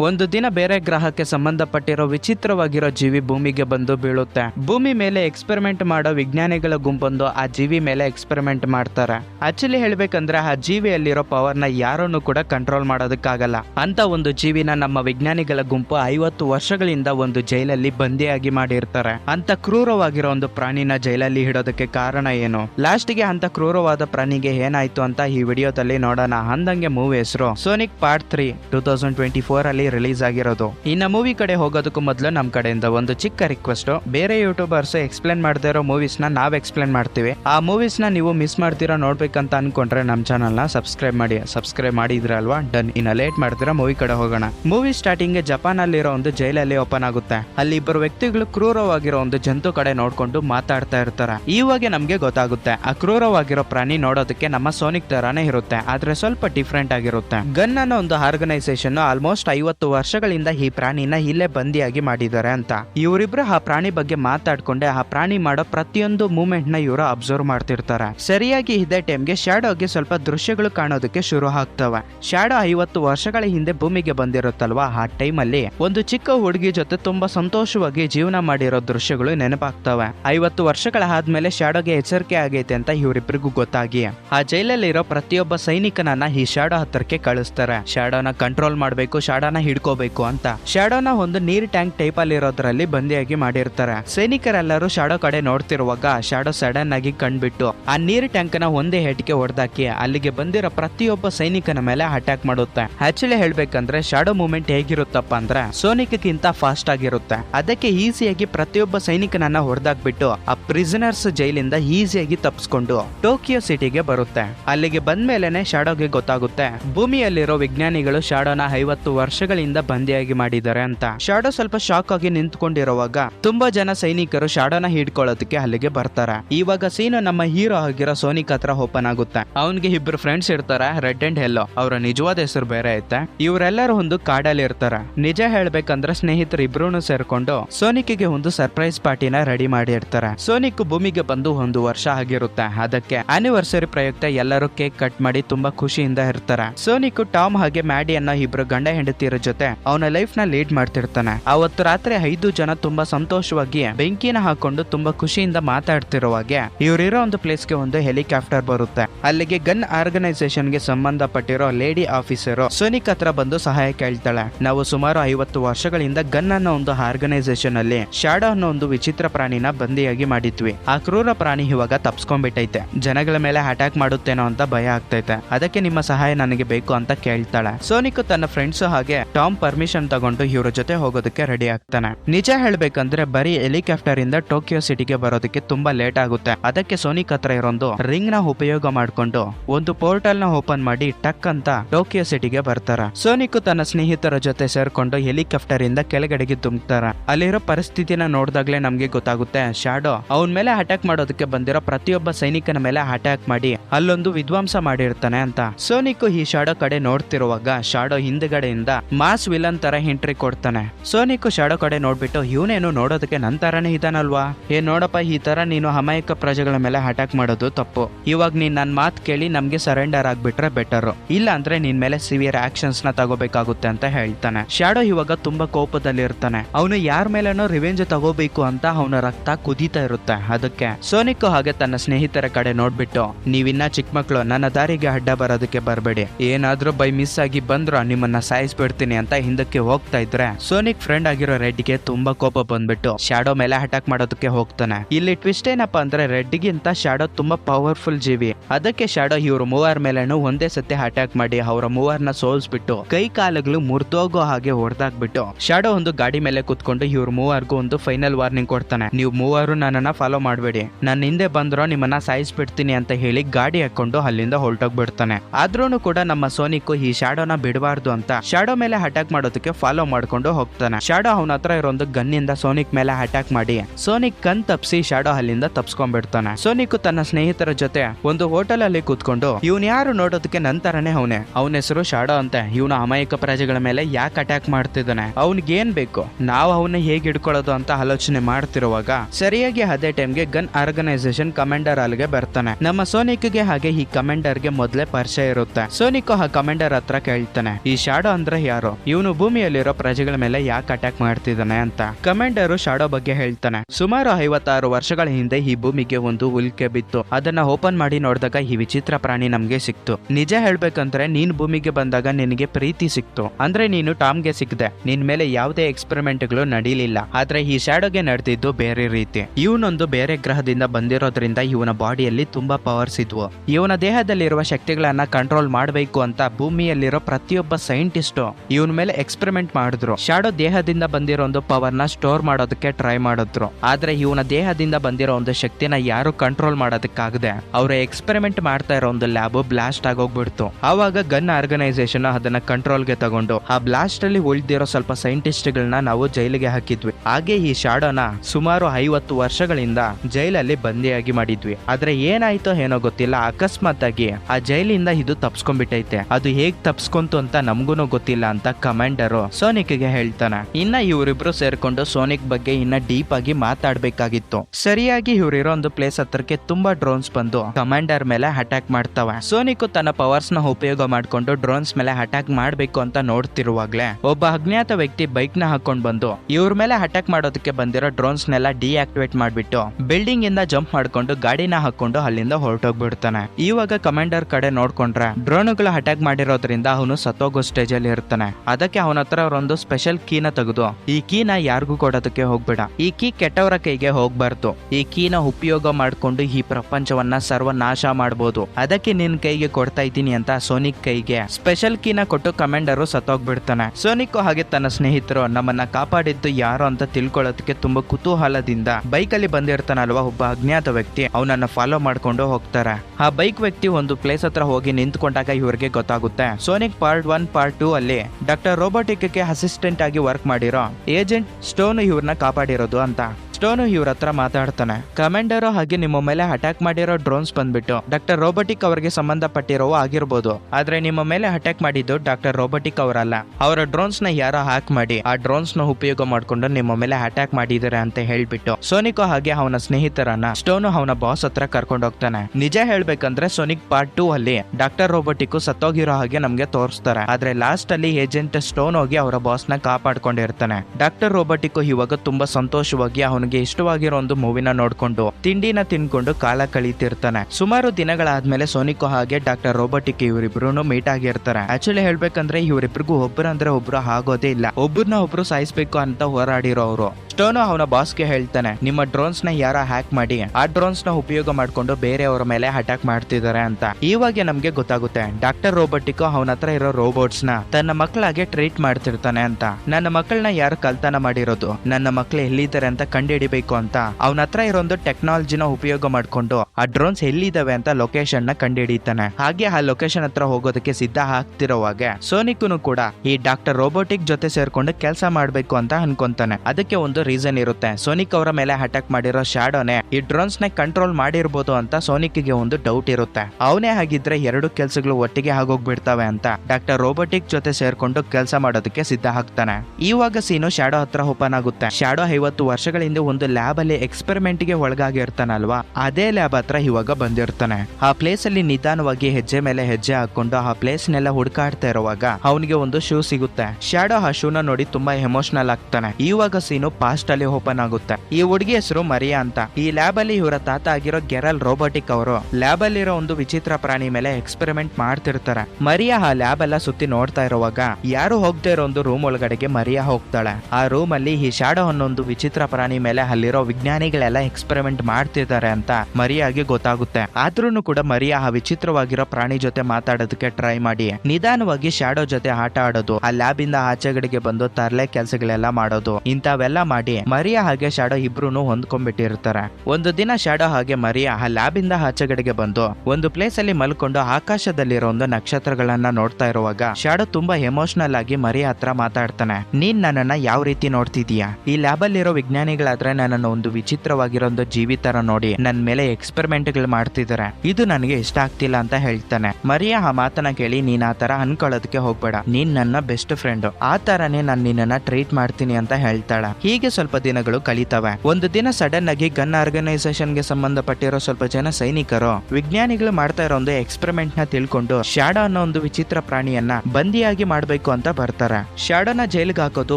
ಒಂದು ದಿನ ಬೇರೆ ಗ್ರಹಕ್ಕೆ ಸಂಬಂಧಪಟ್ಟಿರೋ ವಿಚಿತ್ರವಾಗಿರೋ ಜೀವಿ ಭೂಮಿಗೆ ಬಂದು ಬೀಳುತ್ತೆ. ಭೂಮಿ ಮೇಲೆ ಎಕ್ಸ್ಪೆರಿಮೆಂಟ್ ಮಾಡೋ ವಿಜ್ಞಾನಿಗಳ ಗುಂಪೊಂದು ಆ ಜೀವಿ ಮೇಲೆ ಎಕ್ಸ್ಪೆರಿಮೆಂಟ್ ಮಾಡ್ತಾರೆ. ಆಕ್ಚುಲಿ ಹೇಳ್ಬೇಕಂದ್ರೆ ಆ ಜೀವಿಯಲ್ಲಿರೋ ಪವರ್ನ ಯಾರನ್ನು ಕೂಡ ಕಂಟ್ರೋಲ್ ಮಾಡೋದಕ್ಕಾಗಲ್ಲ. ಅಂತ ಒಂದು ಜೀವಿನ ನಮ್ಮ ವಿಜ್ಞಾನಿಗಳ ಗುಂಪು ಐವತ್ತು ವರ್ಷಗಳಿಂದ ಒಂದು ಜೈಲಲ್ಲಿ ಬಂದಿಯಾಗಿ ಮಾಡಿರ್ತಾರೆ. ಅಂತ ಕ್ರೂರವಾಗಿರೋ ಒಂದು ಪ್ರಾಣಿನ ಜೈಲಲ್ಲಿ ಇಡೋದಕ್ಕೆ ಕಾರಣ ಏನು? ಲಾಸ್ಟ್ಗೆ ಅಂತ ಕ್ರೂರವಾದ ಪ್ರಾಣಿಗೆ ಏನಾಯ್ತು ಅಂತ ಈ ವಿಡಿಯೋದಲ್ಲಿ ನೋಡೋಣ. ಅಂದಂಗೆ ಮೂವಿ ಹೆಸರು. Sonic part three two thousand twenty four ಅಲ್ಲಿ ರಿಲೀಸ್ ಆಗಿರೋದು. ಇನ್ನ ಮೂವಿ ಕಡೆ ಹೋಗೋದಕ್ಕೂ ಮೊದಲು ನಮ್ಮ ಕಡೆಯಿಂದ ಒಂದು ಚಿಕ್ಕ ರಿಕ್ವೆಸ್ಟ್ ಬೇರೆ ಯೂಟ್ಯೂಬರ್ಸ್ ಎಕ್ಸ್ಪ್ಲೇನ್ ಮಾಡದೇ ಇರೋ ಮೂವೀಸ್ನ ನಾವ್ ಎಕ್ಸ್ಪ್ಲೇನ್ ಮಾಡ್ತೀವಿ. ಆ ಮೂವೀಸ್ನ ನೀವು ಮಿಸ್ ಮಾಡ್ತೀರಾ ನೋಡ್ಬೇಕಂತ ಅನ್ಕೊಂಡ್ರೆ ನಮ್ಮ ಚಾನಲ್ನ ಸಬ್ಸ್ಕ್ರೈಬ್ ಮಾಡಿ. ಸಬ್ಸ್ಕ್ರೈಬ್ ಮಾಡಿದ್ರ ಅಲ್ವಾ? ಡನ್ ಇನ್ನ ಲೇಟ್ ಮಾಡ್ತೀರಾ ಮೂವಿ ಕಡೆ ಹೋಗೋಣ. ಮೂವಿ ಸ್ಟಾರ್ಟಿಂಗ್ ಜಪಾನ್ ಅಲ್ಲಿರೋ ಒಂದು ಜೈಲಲ್ಲಿ ಓಪನ್ ಆಗುತ್ತೆ. ಅಲ್ಲಿ ಇಬ್ಬರು ವ್ಯಕ್ತಿಗಳು ಕ್ರೂರವಾಗಿರೋ ಒಂದು ಜಂತು ಕಡೆ ನೋಡ್ಕೊಂಡು ಮಾತಾಡ್ತಾ ಇರ್ತಾರೆ. ಇವಾಗ ನಮ್ಗೆ ಗೊತ್ತಾಗುತ್ತೆ. ಆ ಕ್ರೂರವಾಗಿರೋ ಪ್ರಾಣಿ ನೋಡೋದಕ್ಕೆ ನಮ್ಮ ಸೋನಿಕ್ ತರಾನೇ ಇರುತ್ತೆ. ಆದ್ರೆ ಸ್ವಲ್ಪ ಡಿಫ್ರೆಂಟ್ ಆಗಿರುತ್ತೆ. ಗನ್ ಅನ್ನೋ ಒಂದು ಆರ್ಗನೈಸೇಷನ್ ಆಲ್ಮೋಸ್ಟ್ ಐವತ್ತು ವರ್ಷಗಳಿಂದ ಈ ಪ್ರಾಣಿನ ಇಲ್ಲೇ ಬಂದಿಯಾಗಿ ಮಾಡಿದ್ದಾರೆ ಅಂತ. ಇವರಿಬ್ರು ಆ ಪ್ರಾಣಿ ಬಗ್ಗೆ ಮಾತಾಡ್ಕೊಂಡೆ, ಆ ಪ್ರಾಣಿ ಮಾಡೋ ಪ್ರತಿಯೊಂದು ಮೂಮೆಂಟ್ನ ಇವರು ಅಬ್ಸರ್ವ್ ಮಾಡ್ತಿರ್ತಾರೆ. ಸರಿಯಾಗಿ ಇದೇ ಟೈಮ್ಗೆ ಶ್ಯಾಡೋಗೆ ಸ್ವಲ್ಪ ದೃಶ್ಯಗಳು ಕಾಣೋದಕ್ಕೆ ಶುರು ಆಗ್ತವೆ. ಶ್ಯಾಡೋ ಐವತ್ತು ವರ್ಷಗಳ ಹಿಂದೆ ಭೂಮಿಗೆ ಬಂದಿರುತ್ತಲ್ವಾ? ಆ ಟೈಮ್ ಅಲ್ಲಿ ಒಂದು ಚಿಕ್ಕ ಹುಡುಗಿ ಜೊತೆ ತುಂಬಾ ಸಂತೋಷವಾಗಿ ಜೀವನ ಮಾಡಿರೋ ದೃಶ್ಯಗಳು ನೆನಪಾಗ್ತವೆ. ಐವತ್ತು ವರ್ಷಗಳ ಆದ್ಮೇಲೆ ಶ್ಯಾಡೋಗೆ ಎಚ್ಚರಿಕೆ ಆಗೈತೆ ಅಂತ ಇವರಿಬ್ಬರಿಗೂ ಗೊತ್ತಾಗಿ. ಆ ಜೈಲಲ್ಲಿರೋ ಪ್ರತಿಯೊಬ್ಬ ಸೈನಿಕನನ್ನ ಈ ಶ್ಯಾಡೋ ಹತ್ರಕ್ಕೆ ಕಳಿಸ್ತಾರೆ. ಶ್ಯಾಡೋನ ಕಂಟ್ರೋಲ್ ಮಾಡಬೇಕು ಶಾಡೋನ ಹಿಡ್ಕೋಬೇಕು ಅಂತ. ಶಾಡೋನ ಒಂದು ನೀರ್ ಟ್ಯಾಂಕ್ ಟೈಪ್ ಅಲ್ಲಿ ಇರೋದ್ರಲ್ಲಿ ಬಂದಿಯಾಗಿ ಮಾಡಿರ್ತಾರೆ. ಸೈನಿಕರೆಲ್ಲರೂ ಶಾಡೋ ಕಡೆ ನೋಡ್ತಿರುವಾಗ ಶಾಡೋ ಸಡನ್ ಆಗಿ ಕಂಡ್ಬಿಟ್ಟು ಆ ನೀರ್ ಟ್ಯಾಂಕ್ನ ಒಂದೇ ಹೆಟ್ಟಿಗೆ ಹೊಡೆದಾಕಿ ಅಲ್ಲಿಗೆ ಬಂದಿರೋ ಪ್ರತಿಯೊಬ್ಬ ಸೈನಿಕನ ಮೇಲೆ ಅಟ್ಯಾಕ್ ಮಾಡುತ್ತೆ. ಆಕ್ಚುಲಿ ಹೇಳ್ಬೇಕಂದ್ರೆ ಶಾಡೋ ಮೂವ್ಮೆಂಟ್ ಹೇಗಿರುತ್ತಪ್ಪ ಅಂದ್ರೆ ಸೋನಿಕ್ಕಿಂತ ಫಾಸ್ಟ್ ಆಗಿರುತ್ತೆ. ಅದಕ್ಕೆ ಈಸಿಯಾಗಿ ಪ್ರತಿಯೊಬ್ಬ ಸೈನಿಕನನ್ನ ಹೊಡೆದಾಕ್ಬಿಟ್ಟು, ಆ ಪ್ರಿಸನರ್ಸ್ ಜೈಲಿಂದ ಈಸಿಯಾಗಿ ತಪ್ಪಿಸ್ಕೊಂಡು ಟೋಕಿಯೋ ಸಿಟಿಗೆ ಬರುತ್ತೆ. ಅಲ್ಲಿಗೆ ಬಂದ್ಮೇಲೆನೆ ಶಾಡೋಗೆ ಗೊತ್ತಾಗುತ್ತೆ. ಭೂಮಿಯಲ್ಲಿರೋ ವಿಜ್ಞಾನಿಗಳು ಶಾಡೋನ ಐವತ್ತು ವರ್ಷಗಳಿಂದ ಬಂದಿಯಾಗಿ ಮಾಡಿದ್ದಾರೆ ಅಂತ. ಶಾಡೋ ಸ್ವಲ್ಪ ಶಾಕ್ ಆಗಿ ನಿಂತ್ಕೊಂಡಿರುವಾಗ ತುಂಬಾ ಜನ ಸೈನಿಕರು ಶಾಡೋನ ಹಿಡ್ಕೊಳ್ಳೋದಕ್ಕೆ ಅಲ್ಲಿಗೆ ಬರ್ತಾರೆ. ಇವಾಗ ಸೀನು ನಮ್ಮ ಹೀರೋ ಆಗಿರೋ ಸೋನಿಕ್ ಹತ್ರ ಓಪನ್ ಆಗುತ್ತೆ. ಅವನ್ಗೆ ಇಬ್ರು ಫ್ರೆಂಡ್ಸ್ ಇರ್ತಾರೆ, ರೆಡ್ ಅಂಡ್ ಹೆಲ್ಲೋ ಅವರ ನಿಜವಾದ ಹೆಸರು ಬೇರೆ ಐತೆ. ಇವರೆಲ್ಲರೂ ಒಂದು ಕಾಡಲ್ಲಿ ಇರ್ತಾರೆ. ನಿಜ ಹೇಳ್ಬೇಕಂದ್ರೆ ಸ್ನೇಹಿತರು ಇಬ್ರು ಸೇರ್ಕೊಂಡು ಸೋನಿಕ್ಗೆ ಒಂದು ಸರ್ಪ್ರೈಸ್ ಪಾರ್ಟಿನ ರೆಡಿ ಮಾಡಿ ಇರ್ತಾರೆ ಸೋನಿಕ್ ಭೂಮಿಗೆ ಬಂದು ಒಂದು ವರ್ಷ ಆಗಿರುತ್ತೆ. ಅದಕ್ಕೆ ಆನಿವರ್ಸರಿ ಪ್ರಯುಕ್ತ ಎಲ್ಲರೂ ಕೇಕ್ ಕಟ್ ಮಾಡಿ ತುಂಬಾ ಖುಷಿಯಿಂದ ಇರ್ತಾರೆ. ಸೋನಿಕ್, ಟಾಮ್ ಹಾಗೆ ಮ್ಯಾಡಿ ಅನ್ನೋ ಇಬ್ರು ಗಂಡ ಹೆಂಡತಿಯರ ಜೊತೆ ಅವನ ಲೈಫ್ನ ಲೀಡ್ ಮಾಡ್ತಿರ್ತಾನೆ. ಅವತ್ತು ರಾತ್ರಿ ಐದು ಜನ ತುಂಬಾ ಸಂತೋಷವಾಗಿ ಬೆಂಕಿನ ಹಾಕೊಂಡು ತುಂಬಾ ಖುಷಿಯಿಂದ ಮಾತಾಡ್ತಿರುವಾಗೆ ಇವರಿರೋ ಒಂದು ಪ್ಲೇಸ್ಗೆ ಒಂದು ಹೆಲಿಕಾಪ್ಟರ್ ಬರುತ್ತೆ. ಅಲ್ಲಿಗೆ ಗನ್ ಆರ್ಗನೈಸೇಷನ್ಗೆ ಸಂಬಂಧಪಟ್ಟಿರೋ ಲೇಡಿ ಆಫೀಸರ್ ಸೋನಿಕ್ ಹತ್ರ ಬಂದು ಸಹಾಯ ಕೇಳ್ತಾಳೆ. ನಾವು ಸುಮಾರು ಐವತ್ತು ವರ್ಷಗಳಿಂದ ಗನ್ ಅನ್ನೋ ಒಂದು ಆರ್ಗನೈಸೇಷನ್ ಅಲ್ಲಿ ಶಾಡೋ ಅನ್ನೋ ಒಂದು ವಿಚಿತ್ರ ಪ್ರಾಣಿನ ಬಂದಿಯಾಗಿ ಮಾಡಿದ್ವಿ. ಆ ಕ್ರೂರ ಪ್ರಾಣಿ ಇವಾಗ ತಪ್ಸ್ಕೊಂಡ್ಬಿಟ್ಟೈತೆ. ಜನಗಳ ಮೇಲೆ ಅಟ್ಯಾಕ್ ಮಾಡುತ್ತೇನೋ ಅಂತ ಭಯ ಆಗ್ತೈತೆ. ಅದಕ್ಕೆ ನಿಮ್ಮ ಸಹಾಯ ನನಗೆ ಬೇಕು ಅಂತ ಕೇಳ್ತಾಳೆ. ಸೋನಿಕ್ ತನ್ನ ಫ್ರೆಂಡ್ಸ್ ಹಾಗೆ ಟಾಮ್ ಪರ್ಮಿಷನ್ ತಗೊಂಡು ಇವ್ರ ಜೊತೆ ಹೋಗೋದಕ್ಕೆ ರೆಡಿ ಆಗ್ತಾನೆ. ನಿಜ ಹೇಳ್ಬೇಕಂದ್ರೆ ಬರೀ ಹೆಲಿಕಾಪ್ಟರ್ ಇಂದ ಟೋಕಿಯೋ ಸಿಟಿಗೆ ಬರೋದಕ್ಕೆ ತುಂಬಾ ಲೇಟ್ ಆಗುತ್ತೆ. ಅದಕ್ಕೆ ಸೋನಿಕ್ ಹತ್ರ ಇರೋದು ರಿಂಗ್ನ ಉಪಯೋಗ ಮಾಡ್ಕೊಂಡು ಒಂದು ಪೋರ್ಟಲ್ನ ಓಪನ್ ಮಾಡಿ ಟಕ್ ಅಂತ ಟೋಕಿಯೋ ಸಿಟಿಗೆ ಬರ್ತಾರ. ಸೋನಿಕ್ ತನ್ನ ಸ್ನೇಹಿತರ ಜೊತೆ ಸೇರ್ಕೊಂಡು ಹೆಲಿಕಾಪ್ಟರ್ ಇಂದ ಕೆಳಗಡೆಗೆ ತುಂಬುತ್ತಾರ ಅಲ್ಲಿರೋ ಪರಿಸ್ಥಿತಿನ ನೋಡಿದಾಗ್ಲೇ ನಮ್ಗೆ ಗೊತ್ತಾಗುತ್ತೆ, ಶಾಡೋ ಅವನ ಮೇಲೆ ಅಟ್ಯಾಕ್ ಮಾಡೋದಕ್ಕೆ ಬಂದಿರೋ ಪ್ರತಿಯೊಬ್ಬ ಸೈನಿಕನ ಮೇಲೆ ಅಟ್ಯಾಕ್ ಮಾಡಿ ಅಲ್ಲೊಂದು ವಿಧ್ವಂಸ ಮಾಡಿರ್ತಾನೆ ಅಂತ. ಸೋನಿಕ್ ಈ ಶಾಡೋ ಕಡೆ ನೋಡ್ತಿರುವಾಗ, ಶಾಡೋ ಹಿಂದ್ಗಡೆಯಿಂದ ಮಾಸ್ ವಿಲನ್ ತರ ಎಂಟ್ರಿ ಕೊಡ್ತಾನೆ. ಸೋನಿಕ್ ಶಾಡೋ ಕಡೆ ನೋಡ್ಬಿಟ್ಟು ಇವನೇನು ನೋಡೋದಕ್ಕೆ ನನ್ ತರನೇ ಇದಾನಲ್ವಾ? ಏ ನೋಡಪ್ಪ, ಈ ತರ ನೀನು ಅಮಾಯಕ ಪ್ರಜೆಗಳ ಮೇಲೆ ಅಟ್ಯಾಕ್ ಮಾಡೋದು ತಪ್ಪು. ಇವಾಗ ನೀನ್ ನನ್ ಮಾತ್ ಕೇಳಿ ನಮ್ಗೆ ಸರೆಂಡರ್ ಆಗ್ಬಿಟ್ರೆ ಬೆಟರ್ ಇಲ್ಲ ಅಂದ್ರೆ ನಿನ್ ಮೇಲೆ ಸಿವಿಯರ್ ಆಕ್ಷನ್ಸ್ನ ತಗೋಬೇಕಾಗುತ್ತೆ ಅಂತ ಹೇಳ್ತಾನೆ. ಶಾಡೋ ಇವಾಗ ತುಂಬಾ ಕೋಪದಲ್ಲಿ ಇರ್ತಾನೆ ಅವನು ಯಾರ ಮೇಲೇನೋ ರಿವೆಂಜ್ ತಗೋಬೇಕು ಅಂತ ಅವನ ರಕ್ತ ಕುದೀತಾ ಇರುತ್ತೆ ಅದಕ್ಕೆ. ಸೋನಿಕ್ ಹಾಗೆ ತನ್ನ ಸ್ನೇಹಿತರ ಕಡೆ ನೋಡ್ಬಿಟ್ಟು, ನೀವಿನ್ನ ಚಿಕ್ಕ ಮಕ್ಕಳು ನನ್ನ ದಾರಿಗೆ ಅಡ್ಡ ಬರೋದಕ್ಕೆ ಬರಬೇಡಿ. ಏನಾದ್ರೂ ಬೈ ಮಿಸ್ ಆಗಿ ಬಂದ್ರ, ನಿಮ್ಮನ್ನ ಸಾಯಿಸ್ಬಿಡ್ತೀನಿ. ಅಂತ ಹಿಂದಕ್ಕೆ ಹೋಗ್ತಾ ಇದ್ರೆ ಸೋನಿಕ್ ಫ್ರೆಂಡ್ ಆಗಿರೋ ರೆಡ್ಗೆ ತುಂಬಾ ಕೋಪ ಬಂದ್ಬಿಟ್ಟು ಶಾಡೋ ಮೇಲೆ ಅಟ್ಯಾಕ್ ಮಾಡೋದಕ್ಕೆ ಹೋಗ್ತಾನೆ. ಇಲ್ಲಿ ಟ್ವಿಸ್ಟ್ ಏನಪ್ಪಾ ಅಂದ್ರೆ ರೆಡ್ಗಿಂತ ಶಾಡೋ ತುಂಬಾ ಪವರ್ಫುಲ್ ಜೀವಿ. ಅದಕ್ಕೆ ಶಾಡೋ ಇವ್ರ ಮೂವರ್ ಮೇಲೇನು ಒಂದೇ ಸತಿ ಅಟ್ಯಾಕ್ ಮಾಡಿ ಅವರ ಮೂವರ್ನ ಸೋಲ್ಸ್ಬಿಟ್ಟು ಕೈ ಕಾಲುಗಳು ಮುರ್ದೋಗೋ ಹಾಗೆ ಹೊಡೆದಾಕ್ಬಿಟ್ಟು ಶಾಡೋ ಒಂದು ಗಾಡಿ ಮೇಲೆ ಕುತ್ಕೊಂಡು ಇವ್ರ ಮೂವರ್ಗೂ ಒಂದು ಫೈನಲ್ ವಾರ್ನಿಂಗ್ ಕೊಡ್ತಾನೆ. ನೀವು ಮೂವರು ನನ್ನನ್ನ ಫಾಲೋ ಮಾಡಬೇಡಿ. ನನ್ನ ಹಿಂದೆ ಬಂದ್ರೋ ನಿಮ್ಮನ್ನ ಸಾಯಿಸ್ಬಿಡ್ತೀನಿ ಅಂತ ಹೇಳಿ ಗಾಡಿ ಹಾಕೊಂಡು ಅಲ್ಲಿಂದ ಹೊರಟೋಗ್ಬಿಡ್ತಾನೆ. ಆದ್ರೂ ಕೂಡ ನಮ್ಮ ಸೋನಿಕ್ ಈ ಶಾಡೋನ ಬಿಡಬಾರ್ದು ಅಂತ ಶಾಡೋ ಮೇಲೆ ಅಟ್ಯಾಕ್ ಮಾಡೋದಕ್ಕೆ ಫಾಲೋ ಮಾಡ್ಕೊಂಡು ಹೋಗ್ತಾನೆ. ಶಾಡೋ ಅವನ ಹತ್ರ ಇರೋ ಒಂದು ಇಂದ ಸೋನಿಕ್ ಮೇಲೆ ಅಟ್ಯಾಕ್ ಮಾಡಿ. ಸೋನಿಕ್ ಕನ್ ತಪ್ಸಿ ಶಾಡೋ ಅಲ್ಲಿಂದ ತಪ್ಸ್ಕೊಂಡ್ಬಿಡ್ತಾನೆ. ಸೋನಿಕ್ ತನ್ನ ಸ್ನೇಹಿತರ ಜೊತೆ ಒಂದು ಹೋಟೆಲ್ ಅಲ್ಲಿ ಕೂತ್ಕೊಂಡು, ಇವನ್ ಯಾರು ನೋಡೋದಕ್ಕೆ ನಂತರನೇ ಅವನೇ. ಅವನ ಹೆಸರು ಶಾಡೋ ಅಂತ. ಇವನು ಅಮಾಯಕ ಪ್ರಜೆಗಳ ಮೇಲೆ ಯಾಕೆ ಅಟ್ಯಾಕ್ ಮಾಡ್ತಿದ್ದಾನೆ? ಅವನಿಗೆ ಏನ್ ಬೇಕು? ನಾವು ಅವನ್ನ ಹೇಗೆ ಹಿಡ್ಕೊಳ್ಳೋದು ಅಂತ ಆಲೋಚನೆ ಮಾಡ್ತಿರುವಾಗ, ಸರಿಯಾಗಿ ಅದೇ ಟೈಮ್ಗೆ ಗನ್ ಆರ್ಗನೈಸೇಷನ್ ಕಮಾಂಡರ್ ಅಲ್ಲಿಗೆ ಬರ್ತಾನೆ. ನಮ್ಮ ಸೋನಿಕ್ಗೆ ಹಾಗೆ ಈ ಕಮಾಂಡರ್ಗೆ ಮೊದಲೇ ಪರಿಚಯ ಇರುತ್ತೆ. ಸೋನಿಕ್ ಆ ಕಮಾಂಡರ್ ಹತ್ರ ಕೇಳ್ತಾನೆ, ಈ ಶಾಡೋ ಅಂದ್ರೆ ಯಾರು? ಕಮಾಂಡರ್ ಇವನು ಭೂಮಿಯಲ್ಲಿರೋ ಪ್ರಜೆಗಳ ಮೇಲೆ ಯಾಕೆ ಅಟ್ಯಾಕ್ ಮಾಡ್ತಿದ್ದಾನೆ ಅಂತ ಕಮಾಂಡರ್ ಶಾಡೋ ಬಗ್ಗೆ ಹೇಳ್ತಾನೆ. ಸುಮಾರು ಐವತ್ತಾರು ವರ್ಷಗಳ ಹಿಂದೆ ಈ ಭೂಮಿಗೆ ಒಂದು ಉಲ್ಕೆ ಬಿತ್ತು. ಅದನ್ನ ಓಪನ್ ಮಾಡಿ ನೋಡಿದಾಗ ಈ ವಿಚಿತ್ರ ಪ್ರಾಣಿ ನಮ್ಗೆ ಸಿಕ್ತು. ನಿಜ ಹೇಳ್ಬೇಕಂದ್ರೆ ನೀನ್ ಭೂಮಿಗೆ ಬಂದಾಗ ನಿನಗೆ ಪ್ರೀತಿ ಸಿಕ್ತು. ಅಂದ್ರೆ ನೀನು ಟಾಮ್ಗೆ ಸಿಕ್ದೆ. ನಿನ್ ಮೇಲೆ ಯಾವುದೇ ಎಕ್ಸ್ಪೆರಿಮೆಂಟ್ಗಳು ನಡೀಲಿಲ್ಲ. ಆದ್ರೆ ಈ ಶಾಡೋಗೆ ನಡೆದಿದ್ದು ಬೇರೆ ರೀತಿ. ಇವನೊಂದು ಬೇರೆ ಗ್ರಹದಿಂದ ಬಂದಿರೋದ್ರಿಂದ ಇವನ ಬಾಡಿಯಲ್ಲಿ ತುಂಬಾ ಪವರ್ಸ್ ಇದ್ವು. ಇವನ ದೇಹದಲ್ಲಿರುವ ಶಕ್ತಿಗಳನ್ನ ಕಂಟ್ರೋಲ್ ಮಾಡಬೇಕು ಅಂತ ಭೂಮಿಯಲ್ಲಿರೋ ಪ್ರತಿಯೊಬ್ಬ ಸೈಂಟಿಸ್ಟು ಇವನ ಮೇಲೆ ಎಕ್ಸ್ಪೆರಿಮೆಂಟ್ ಮಾಡಿದ್ರು. ಶಾಡೋ ದೇಹದಿಂದ ಬಂದಿರೋ ಒಂದು ಪವರ್ನ ಸ್ಟೋರ್ ಮಾಡೋದಕ್ಕೆ ಟ್ರೈ ಮಾಡಿದ್ರು. ಆದ್ರೆ ಇವನ ದೇಹದಿಂದ ಬಂದಿರೋ ಒಂದು ಶಕ್ತಿನ ಯಾರು ಕಂಟ್ರೋಲ್ ಮಾಡೋದಕ್ಕಾಗದೆ ಅವ್ರ ಎಕ್ಸ್ಪೆರಿಮೆಂಟ್ ಮಾಡ್ತಾ ಇರೋ ಒಂದು ಲ್ಯಾಬ್ ಬ್ಲಾಸ್ಟ್ ಆಗೋಗ್ಬಿಡ್ತು. ಆವಾಗ ಗನ್ ಆರ್ಗನೈಸೇಷನ್ ಅದನ್ನ ಕಂಟ್ರೋಲ್ಗೆ ತಗೊಂಡು, ಆ ಬ್ಲಾಸ್ಟ್ ಅಲ್ಲಿ ಉಳಿದಿರೋ ಸ್ವಲ್ಪ ಸೈಂಟಿಸ್ಟ್ ಗಳನ್ನ ನಾವು ಜೈಲಿಗೆ ಹಾಕಿದ್ವಿ. ಹಾಗೆ ಈ ಶಾಡೋನ ಸುಮಾರು ಐವತ್ತು ವರ್ಷಗಳಿಂದ ಜೈಲಲ್ಲಿ ಬಂದಿಯಾಗಿ ಮಾಡಿದ್ವಿ. ಆದ್ರೆ ಏನಾಯ್ತೋ ಏನೋ ಗೊತ್ತಿಲ್ಲ ಅಕಸ್ಮಾತ್ ಆ ಜೈಲಿಂದ ಇದು ತಪ್ಸ್ಕೊಂಡ್ಬಿಟ್ಟೈತೆ. ಅದು ಹೇಗ್ ತಪ್ಸ್ಕೊಂತು ಅಂತ ನಮ್ಗೂನು ಗೊತ್ತಿಲ್ಲ ಅಂತ ಕಮಾಂಡರು ಸೋನಿಕ್ಗೆ ಹೇಳ್ತಾನೆ. ಇನ್ನ ಇವರಿಬ್ರು ಸೇರ್ಕೊಂಡು ಸೋನಿಕ್ ಬಗ್ಗೆ ಇನ್ನ ಡೀಪ್ ಆಗಿ ಮಾತಾಡ್ಬೇಕಾಗಿತ್ತು. ಸರಿಯಾಗಿ ಇವರಿರೋ ಒಂದು ಪ್ಲೇಸ್ ಹತ್ರಕ್ಕೆ ತುಂಬಾ ಡ್ರೋನ್ಸ್ ಬಂದು ಕಮಾಂಡರ್ ಮೇಲೆ ಅಟ್ಯಾಕ್ ಮಾಡ್ತಾವೆ. ಸೋನಿಕ್ ತನ್ನ ಪವರ್ಸ್ನ ಉಪಯೋಗ ಮಾಡ್ಕೊಂಡು ಡ್ರೋನ್ಸ್ ಮೇಲೆ ಅಟ್ಯಾಕ್ ಮಾಡ್ಬೇಕು ಅಂತ ನೋಡ್ತಿರುವಾಗ್ಲೇ, ಒಬ್ಬ ಅಜ್ಞಾತ ವ್ಯಕ್ತಿ ಬೈಕ್ನ ಹಾಕೊಂಡ್ ಬಂದು ಇವ್ರ ಮೇಲೆ ಅಟ್ಯಾಕ್ ಮಾಡೋದಕ್ಕೆ ಬಂದಿರೋ ಡ್ರೋನ್ಸ್ ನೆಲ್ಲ ಡಿಆಕ್ಟಿವೇಟ್ ಮಾಡ್ಬಿಟ್ಟು ಬಿಲ್ಡಿಂಗ್ ಇಂದ ಜಂಪ್ ಮಾಡ್ಕೊಂಡು ಗಾಡಿನ ಹಾಕೊಂಡು ಅಲ್ಲಿಂದ ಹೊರಟೋಗ್ಬಿಡ್ತಾನೆ. ಇವಾಗ ಕಮಾಂಡರ್ ಕಡೆ ನೋಡ್ಕೊಂಡ್ರೆ ಡ್ರೋನ್ಗಳು ಅಟ್ಯಾಕ್ ಮಾಡಿರೋದ್ರಿಂದ ಅವನು ಸತ್ತೋಗೋ ಸ್ಟೇಜ್ ಅಲ್ಲಿ ಇರ್ತಾನೆ. ಅದಕ್ಕೆ ಅವನ ಹತ್ರ ಅವರೊಂದು ಸ್ಪೆಷಲ್ ಕೀನ ತೆಗೆದು, ಈ ಕೀನ ಯಾರಿಗೂ ಕೊಡೋದಕ್ಕೆ ಹೋಗ್ಬೇಡ. ಈ ಕೀ ಕೆಟ್ಟವರ ಕೈಗೆ ಹೋಗ್ಬಾರ್ದು. ಈ ಕೀನ ಉಪಯೋಗ ಮಾಡ್ಕೊಂಡು ಈ ಪ್ರಪಂಚವನ್ನ ಸರ್ವನಾಶ ಮಾಡಬಹುದು ಅದಕ್ಕೆ ನಿನ್ ಕೈಗೆ ಕೊಡ್ತಾ ಇದ್ದೀನಿ ಅಂತ ಸೋನಿಕ್ ಕೈಗೆ. ಸ್ಪೆಷಲ್ ಕೀನ ಕೊಟ್ಟು ಕಮಾಂಡರು ಸತ್ತೋಗ್ಬಿಡ್ತಾನೆ. ಸೋನಿಕ್ ಹಾಗೆ ತನ್ನ ಸ್ನೇಹಿತರು ನಮ್ಮನ್ನ ಕಾಪಾಡಿದ್ದು ಯಾರು ಅಂತ ತಿಳ್ಕೊಳ್ಳೋದಕ್ಕೆ ತುಂಬಾ ಕುತೂಹಲದಿಂದ ಬೈಕ್ ಅಲ್ಲಿ ಬಂದಿರ್ತಾನಲ್ವಾ ಒಬ್ಬ ಅಜ್ಞಾತ ವ್ಯಕ್ತಿ. ಅವನನ್ನ ಫಾಲೋ ಮಾಡ್ಕೊಂಡು ಹೋಗ್ತಾರೆ. ಆ ಬೈಕ್ ವ್ಯಕ್ತಿ ಒಂದು ಪ್ಲೇಸ್ ಹತ್ರ ಹೋಗಿ ನಿಂತ್ಕೊಂಡಾಗ ಇವ್ರಿಗೆ ಗೊತ್ತಾಗುತ್ತೆ. Sonic part one part two ಅಲ್ಲಿ ಡಾಕ್ಟರ್ ರೋಬೋಟಿಕ್ಗೆ ಅಸಿಸ್ಟೆಂಟ್ ಆಗಿ ವರ್ಕ್ ಮಾಡಿರೋ ಏಜೆಂಟ್ ಸ್ಟೋನ್ ಇವ್ರನ್ನ ಕಾಪಾಡಿರೋದು ಅಂತ. ಸ್ಟೋನು ಇವ್ರ ಹತ್ರ ಮಾತಾಡ್ತಾನೆ. ಕಮಾಂಡರ್ ಹಾಗೆ ನಿಮ್ಮ ಮೇಲೆ ಅಟ್ಯಾಕ್ ಮಾಡಿರೋ ಡ್ರೋನ್ಸ್ ಬಂದ್ಬಿಟ್ಟು ಡಾಕ್ಟರ್ ರೋಬೋಟಿಕ್ ಅವರಿಗೆ ಸಂಬಂಧಪಟ್ಟಿರೋ ಆಗಿರ್ಬೋದು. ಆದ್ರೆ ನಿಮ್ಮ ಮೇಲೆ ಅಟ್ಯಾಕ್ ಮಾಡಿದ್ದು ಡಾಕ್ಟರ್ ರೋಬೋಟಿಕ್ ಅವರಲ್ಲ. ಅವರ ಡ್ರೋನ್ಸ್ನ ಯಾರೋ ಹ್ಯಾಕ್ ಮಾಡಿ, ಆ ಡ್ರೋನ್ಸ್ನ ಉಪಯೋಗ ಮಾಡ್ಕೊಂಡು ನಿಮ್ಮ ಮೇಲೆ ಅಟ್ಯಾಕ್ ಮಾಡಿದಾರೆ ಅಂತ ಹೇಳ್ಬಿಟ್ಟು ಸೋನಿಕೋ ಹಾಗೆ ಅವನ ಸ್ನೇಹಿತರನ್ನ ಸ್ಟೋನು ಅವನ ಬಾಸ್ ಹತ್ರ ಕರ್ಕೊಂಡು ಹೋಗ್ತಾನೆ. ನಿಜ ಹೇಳ್ಬೇಕಂದ್ರೆ ಸೋನಿಕ್ ಪಾರ್ಟ್ ಟೂ ಅಲ್ಲಿ ಡಾಕ್ಟರ್ ರೋಬೋಟಿಕ್ ಸತ್ತೋಗಿರೋ ಹಾಗೆ ನಮ್ಗೆ ತೋರಿಸ್ತಾರೆ. ಆದ್ರೆ ಲಾಸ್ಟ್ ಅಲ್ಲಿ ಏಜೆಂಟ್ ಸ್ಟೋನ್ ಹೋಗಿ ಅವರ ಬಾಸ್ನ ಕಾಪಾಡ್ಕೊಂಡಿರ್ತಾನೆ. ಡಾಕ್ಟರ್ ರೋಬೋಟಿಕ್ ಇವಾಗ ತುಂಬಾ ಸಂತೋಷವಾಗಿ ಅವನಿಗೆ ಇಷ್ಟವಾಗಿರೋ ಒಂದು ಮೂವಿನ ನೋಡ್ಕೊಂಡು ತಿಂಡಿನ ತಿನ್ಕೊಂಡು ಕಾಲ ಕಳೀತಿರ್ತಾನೆ. ಸುಮಾರು ದಿನಗಳಾದ್ಮೇಲೆ ಸೋನಿಕೋ ಹಾಗೆ ಡಾಕ್ಟರ್ ರೋಬೋಟಿಕ್ ಇವರಿಬ್ರು ಮೀಟ್ ಆಗಿರ್ತಾರೆ. ಆಕ್ಚುಲಿ ಹೇಳ್ಬೇಕಂದ್ರೆ ಇವರಿಬ್ರಿಗೂ ಒಬ್ಬರಂದ್ರೆ ಒಬ್ರು ಆಗೋದೇ ಇಲ್ಲ. ಒಬ್ಬರನ್ನ ಒಬ್ರು ಸಾಯಿಸ್ಬೇಕು ಅಂತ ಹೋರಾಡಿರೋರು ಸ್ಟೋನು ಅವನ ಬಾಸ್ಗೆ ಹೇಳ್ತಾನೆ, ನಿಮ್ಮ ಡ್ರೋನ್ಸ್ನ ಯಾರ ಹ್ಯಾಕ್ ಮಾಡಿ? ಆ ಡ್ರೋನ್ಸ್ನ ಉಪಯೋಗ ಮಾಡ್ಕೊಂಡು ಬೇರೆಯವರ ಮೇಲೆ ಅಟ್ಯಾಕ್ ಮಾಡ್ತಿದ್ದಾರೆ ಅಂತ. ಇವಾಗ ನಮ್ಗೆ ಗೊತ್ತಾಗುತ್ತೆ ಡಾಕ್ಟರ್ ರೋಬೋಟಿಕ್ ಅವನ ಹತ್ರ ಇರೋ ರೋಬೋಟ್ಸ್ನ ತನ್ನ ಮಕ್ಕಳಾಗೆ ಟ್ರೀಟ್ ಮಾಡ್ತಿರ್ತಾನೆ ಅಂತ. ನನ್ನ ಮಕ್ಕಳನ್ನ ಯಾರು ಕಲ್ತನ ಮಾಡಿರೋದು? ನನ್ನ ಮಕ್ಳು ಎಲ್ಲಿದ್ದಾರೆ ಅಂತ ಕಂಡುಹಿಡಿಬೇಕು ಅಂತ. ಅವನ ಹತ್ರ ಇರೋ ಒಂದು ಟೆಕ್ನಾಲಜಿನ ಉಪಯೋಗ ಮಾಡ್ಕೊಂಡು ಆ ಡ್ರೋನ್ಸ್ ಎಲ್ಲಿದ್ದಾವೆ ಅಂತ ಲೊಕೇಶನ್ನ ಕಂಡುಹಿಡಿತಾನೆ. ಹಾಗೆ ಆ ಲೊಕೇಶನ್ ಹತ್ರ ಹೋಗೋದಕ್ಕೆ ಸಿದ್ಧ ಆಗ್ತಿರೋವಾಗ ಸೋನಿಕ್ನು ಕೂಡ ಈ ಡಾಕ್ಟರ್ ರೋಬೋಟಿಕ್ ಜೊತೆ ಸೇರ್ಕೊಂಡು ಕೆಲಸ ಮಾಡ್ಬೇಕು ಅಂತ ಅನ್ಕೊಂತಾನೆ. ಅದಕ್ಕೆ ಒಂದು ರೀಸನ್ ಇರುತ್ತೆ. ಸೋನಿಕ್ ಅವರ ಮೇಲೆ ಅಟ್ಯಾಕ್ ಮಾಡಿರೋ ಶಾಡೋನೆ ಈ ಡ್ರೋನ್ಸ್ನ ಕಂಟ್ರೋಲ್ ಮಾಡಿರ್ಬೋದು ಅಂತ ಸೋನಿಕ್ಗೆ ಒಂದು ಡೌಟ್ ಇರುತ್ತೆ. ಅವನೇ ಆಗಿದ್ರೆ ಎರಡು ಕೆಲಸಗಳು ಒಟ್ಟಿಗೆ ಆಗೋಗ್ಬಿಡ್ತವೆ ಅಂತ. ಡಾಕ್ಟರ್ ರೋಬೋಟಿಕ್ ಜೊತೆ ಸೇರ್ಕೊಂಡು ಕೆಲಸ ಮಾಡೋದಕ್ಕೆ ಸಿದ್ಧ ಆಗ್ತಾನೆ. ಇವಾಗ ಸೀನು ಶಾಡೋ ಹತ್ರ ಓಪನ್ ಆಗುತ್ತೆ. ಶಾಡೋ ಐವತ್ತು ವರ್ಷಗಳ ಹಿಂದೆ ಒಂದು ಲ್ಯಾಬ್ ಅಲ್ಲಿ ಎಕ್ಸ್ಪೆರಿಮೆಂಟ್ಗೆ ಒಳಗಾಗಿರ್ತಾನಲ್ವಾ? ಅದೇ ಲ್ಯಾಬ್ ಹತ್ರ ಇವಾಗ ಬಂದಿರ್ತಾನೆ. ಆ ಪ್ಲೇಸ್ ಅಲ್ಲಿ ನಿಧಾನವಾಗಿ ಹೆಜ್ಜೆ ಮೇಲೆ ಹೆಜ್ಜೆ ಹಾಕೊಂಡು ಆ ಪ್ಲೇಸ್ ನೆಲ್ಲ ಹುಡುಕಾಡ್ತಾ ಇರುವಾಗ ಅವನಿಗೆ ಒಂದು ಶೂ ಸಿಗುತ್ತೆ. ಶಾಡೋ ಆ ಶೂನ ನೋಡಿ ತುಂಬಾ ಎಮೋಷನಲ್ ಆಗ್ತಾನೆ. ಇವಾಗ ಸೀನು ಪಾಸ್ಟ್ ಅಲ್ಲಿ ಓಪನ್ ಆಗುತ್ತೆ. ಈ ಹುಡುಗಿ ಹೆಸರು ಮರಿಯಾ ಅಂತ. ಈ ಲ್ಯಾಬ್ ಅಲ್ಲಿ ಇವರ ತಾತ ಆಗಿರೋ ಗೆರಲ್ ರೋಬೋಟಿಕ್ ಅವರು. ಲ್ಯಾಬ್ ಅಲ್ಲಿರೋ ಒಂದು ವಿಚಿತ್ರ ಪ್ರಾಣಿ ಮೇಲೆ ಎಕ್ಸ್ಪೆರಿಮೆಂಟ್ ಮಾಡ್ತಿರ್ತಾರೆ. ಮರಿಯಾ ಆ ಲ್ಯಾಬ್ ಎಲ್ಲ ಸುತ್ತಿ ನೋಡ್ತಾ ಇರುವಾಗ ಯಾರು ಹೋಗ್ತಾ ಇರೋ ಒಂದು ರೂಮ್ ಒಳಗಡೆಗೆ ಮರಿಯಾ ಹೋಗ್ತಾಳೆ. ಆ ರೂಮ್ ಅಲ್ಲಿ ಈ ಶಾಡೋ ಅನ್ನೊಂದು ವಿಚಿತ್ರ ಪ್ರಾಣಿ ಮೇಲೆ ಅಲ್ಲಿರೋ ವಿಜ್ಞಾನಿಗಳೆಲ್ಲ ಎಕ್ಸ್ಪೆರಿಮೆಂಟ್ ಮಾಡ್ತಿದ್ದಾರೆ ಅಂತ ಮರಿಯಾಗೆ ಗೊತ್ತಾಗುತ್ತೆ. ಆದ್ರೂ ಕೂಡ ಮರಿಯಾ ಆ ವಿಚಿತ್ರವಾಗಿರೋ ಪ್ರಾಣಿ ಜೊತೆ ಮಾತಾಡೋದಕ್ಕೆ ಟ್ರೈ ಮಾಡಿ. ನಿಧಾನವಾಗಿ ಶಾಡೋ ಜೊತೆ ಆಟ ಆಡೋದು, ಆ ಲ್ಯಾಬ್ ಇಂದ ಆಚೆಗಡೆಗೆ ಬಂದು ತರಲೆ ಕೆಲಸಗಳೆಲ್ಲ ಮಾಡೋದು, ಇಂಥವೆಲ್ಲ ಮಾಡಿ ಮರಿಯಾ ಹಾಗೆ ಶಾಡೋ ಇಬ್ರು ಹೊಂದ್ಕೊಂಡ್ಬಿಟ್ಟಿರ್ತಾರೆ. ಒಂದು ದಿನ ಶಾಡೋ ಹಾಗೆ ಮರಿಯಾ ಆ ಲ್ಯಾಬ್ ಇಂದ ಆಚೆಗಡೆಗೆ ಬಂದು ಒಂದು ಪ್ಲೇಸ್ ಅಲ್ಲಿ ಮಲ್ಕೊಂಡು ಆಕಾಶದಲ್ಲಿರೋ ಒಂದು ನಕ್ಷತ್ರಗಳನ್ನ ನೋಡ್ತಾ ಇರುವಾಗ ಶಾಡೋ ತುಂಬಾ ಎಮೋಷನಲ್ ಆಗಿ ಮರಿಯಾ ಹತ್ರ ಮಾತಾಡ್ತಾನೆ. ನೀನ್ ನನ್ನನ್ನ ಯಾವ ರೀತಿ ನೋಡ್ತಿದೀಯಾ? ಈ ಲ್ಯಾಬ್ ಅಲ್ಲಿರೋ ವಿಜ್ಞಾನಿಗಳಾದ್ರೆ ನನ್ನನ್ನು ಒಂದು ವಿಚಿತ್ರವಾಗಿರೋ ಒಂದು ಜೀವಿ ತರ ನೋಡಿ ನನ್ ಮೇಲೆ ಎಕ್ಸ್ಪೆರಿಮೆಂಟ್ಗಳು ಮಾಡ್ತಿದ್ದಾರೆ ಇದು ನನಗೆ ಇಷ್ಟ ಆಗ್ತಿಲ್ಲ ಅಂತ ಹೇಳ್ತಾನೆ. ಮರಿಯಾ ಆ ಮಾತನ್ನ ಕೇಳಿ ನೀನ್ ಆ ತರ ಅನ್ಕೊಳ್ಳೋದಕ್ಕೆ ಹೋಗ್ಬೇಡ. ನೀನ್ ನನ್ನ ಬೆಸ್ಟ್ ಫ್ರೆಂಡ್ ಆ ತರನೇ ನಾನು ನಿನ್ನನ್ನ ಟ್ರೀಟ್ ಮಾಡ್ತೀನಿ ಅಂತ ಹೇಳ್ತಾಳೆ. ಹೀಗೆ ಸ್ವಲ್ಪ ದಿನಗಳು ಕಳೀತವೆ. ಒಂದು ದಿನ ಸಡನ್ ಆಗಿ ಗನ್ ಆರ್ಗನೈಸೇಷನ್ಗೆ ಸಂಬಂಧಪಟ್ಟಿರೋ ಸ್ವಲ್ಪ ಜನ ಸೈನಿಕರು, ವಿಜ್ಞಾನಿಗಳು ಮಾಡ್ತಾ ಇರೋ ಒಂದು ಎಕ್ಸ್ಪೆರಿಮೆಂಟ್ನ ತಿಳ್ಕೊಂಡು ಶಾಡೋ ಅನ್ನೋ ಒಂದು ವಿಚಿತ್ರ ಪ್ರಾಣಿಯನ್ನ ಬಂದಿಯಾಗಿ ಮಾಡ್ಬೇಕು ಅಂತ ಬರ್ತಾರೆ. ಶಾಡೋನ ಜೈಲಿಗೆ ಹಾಕೋದು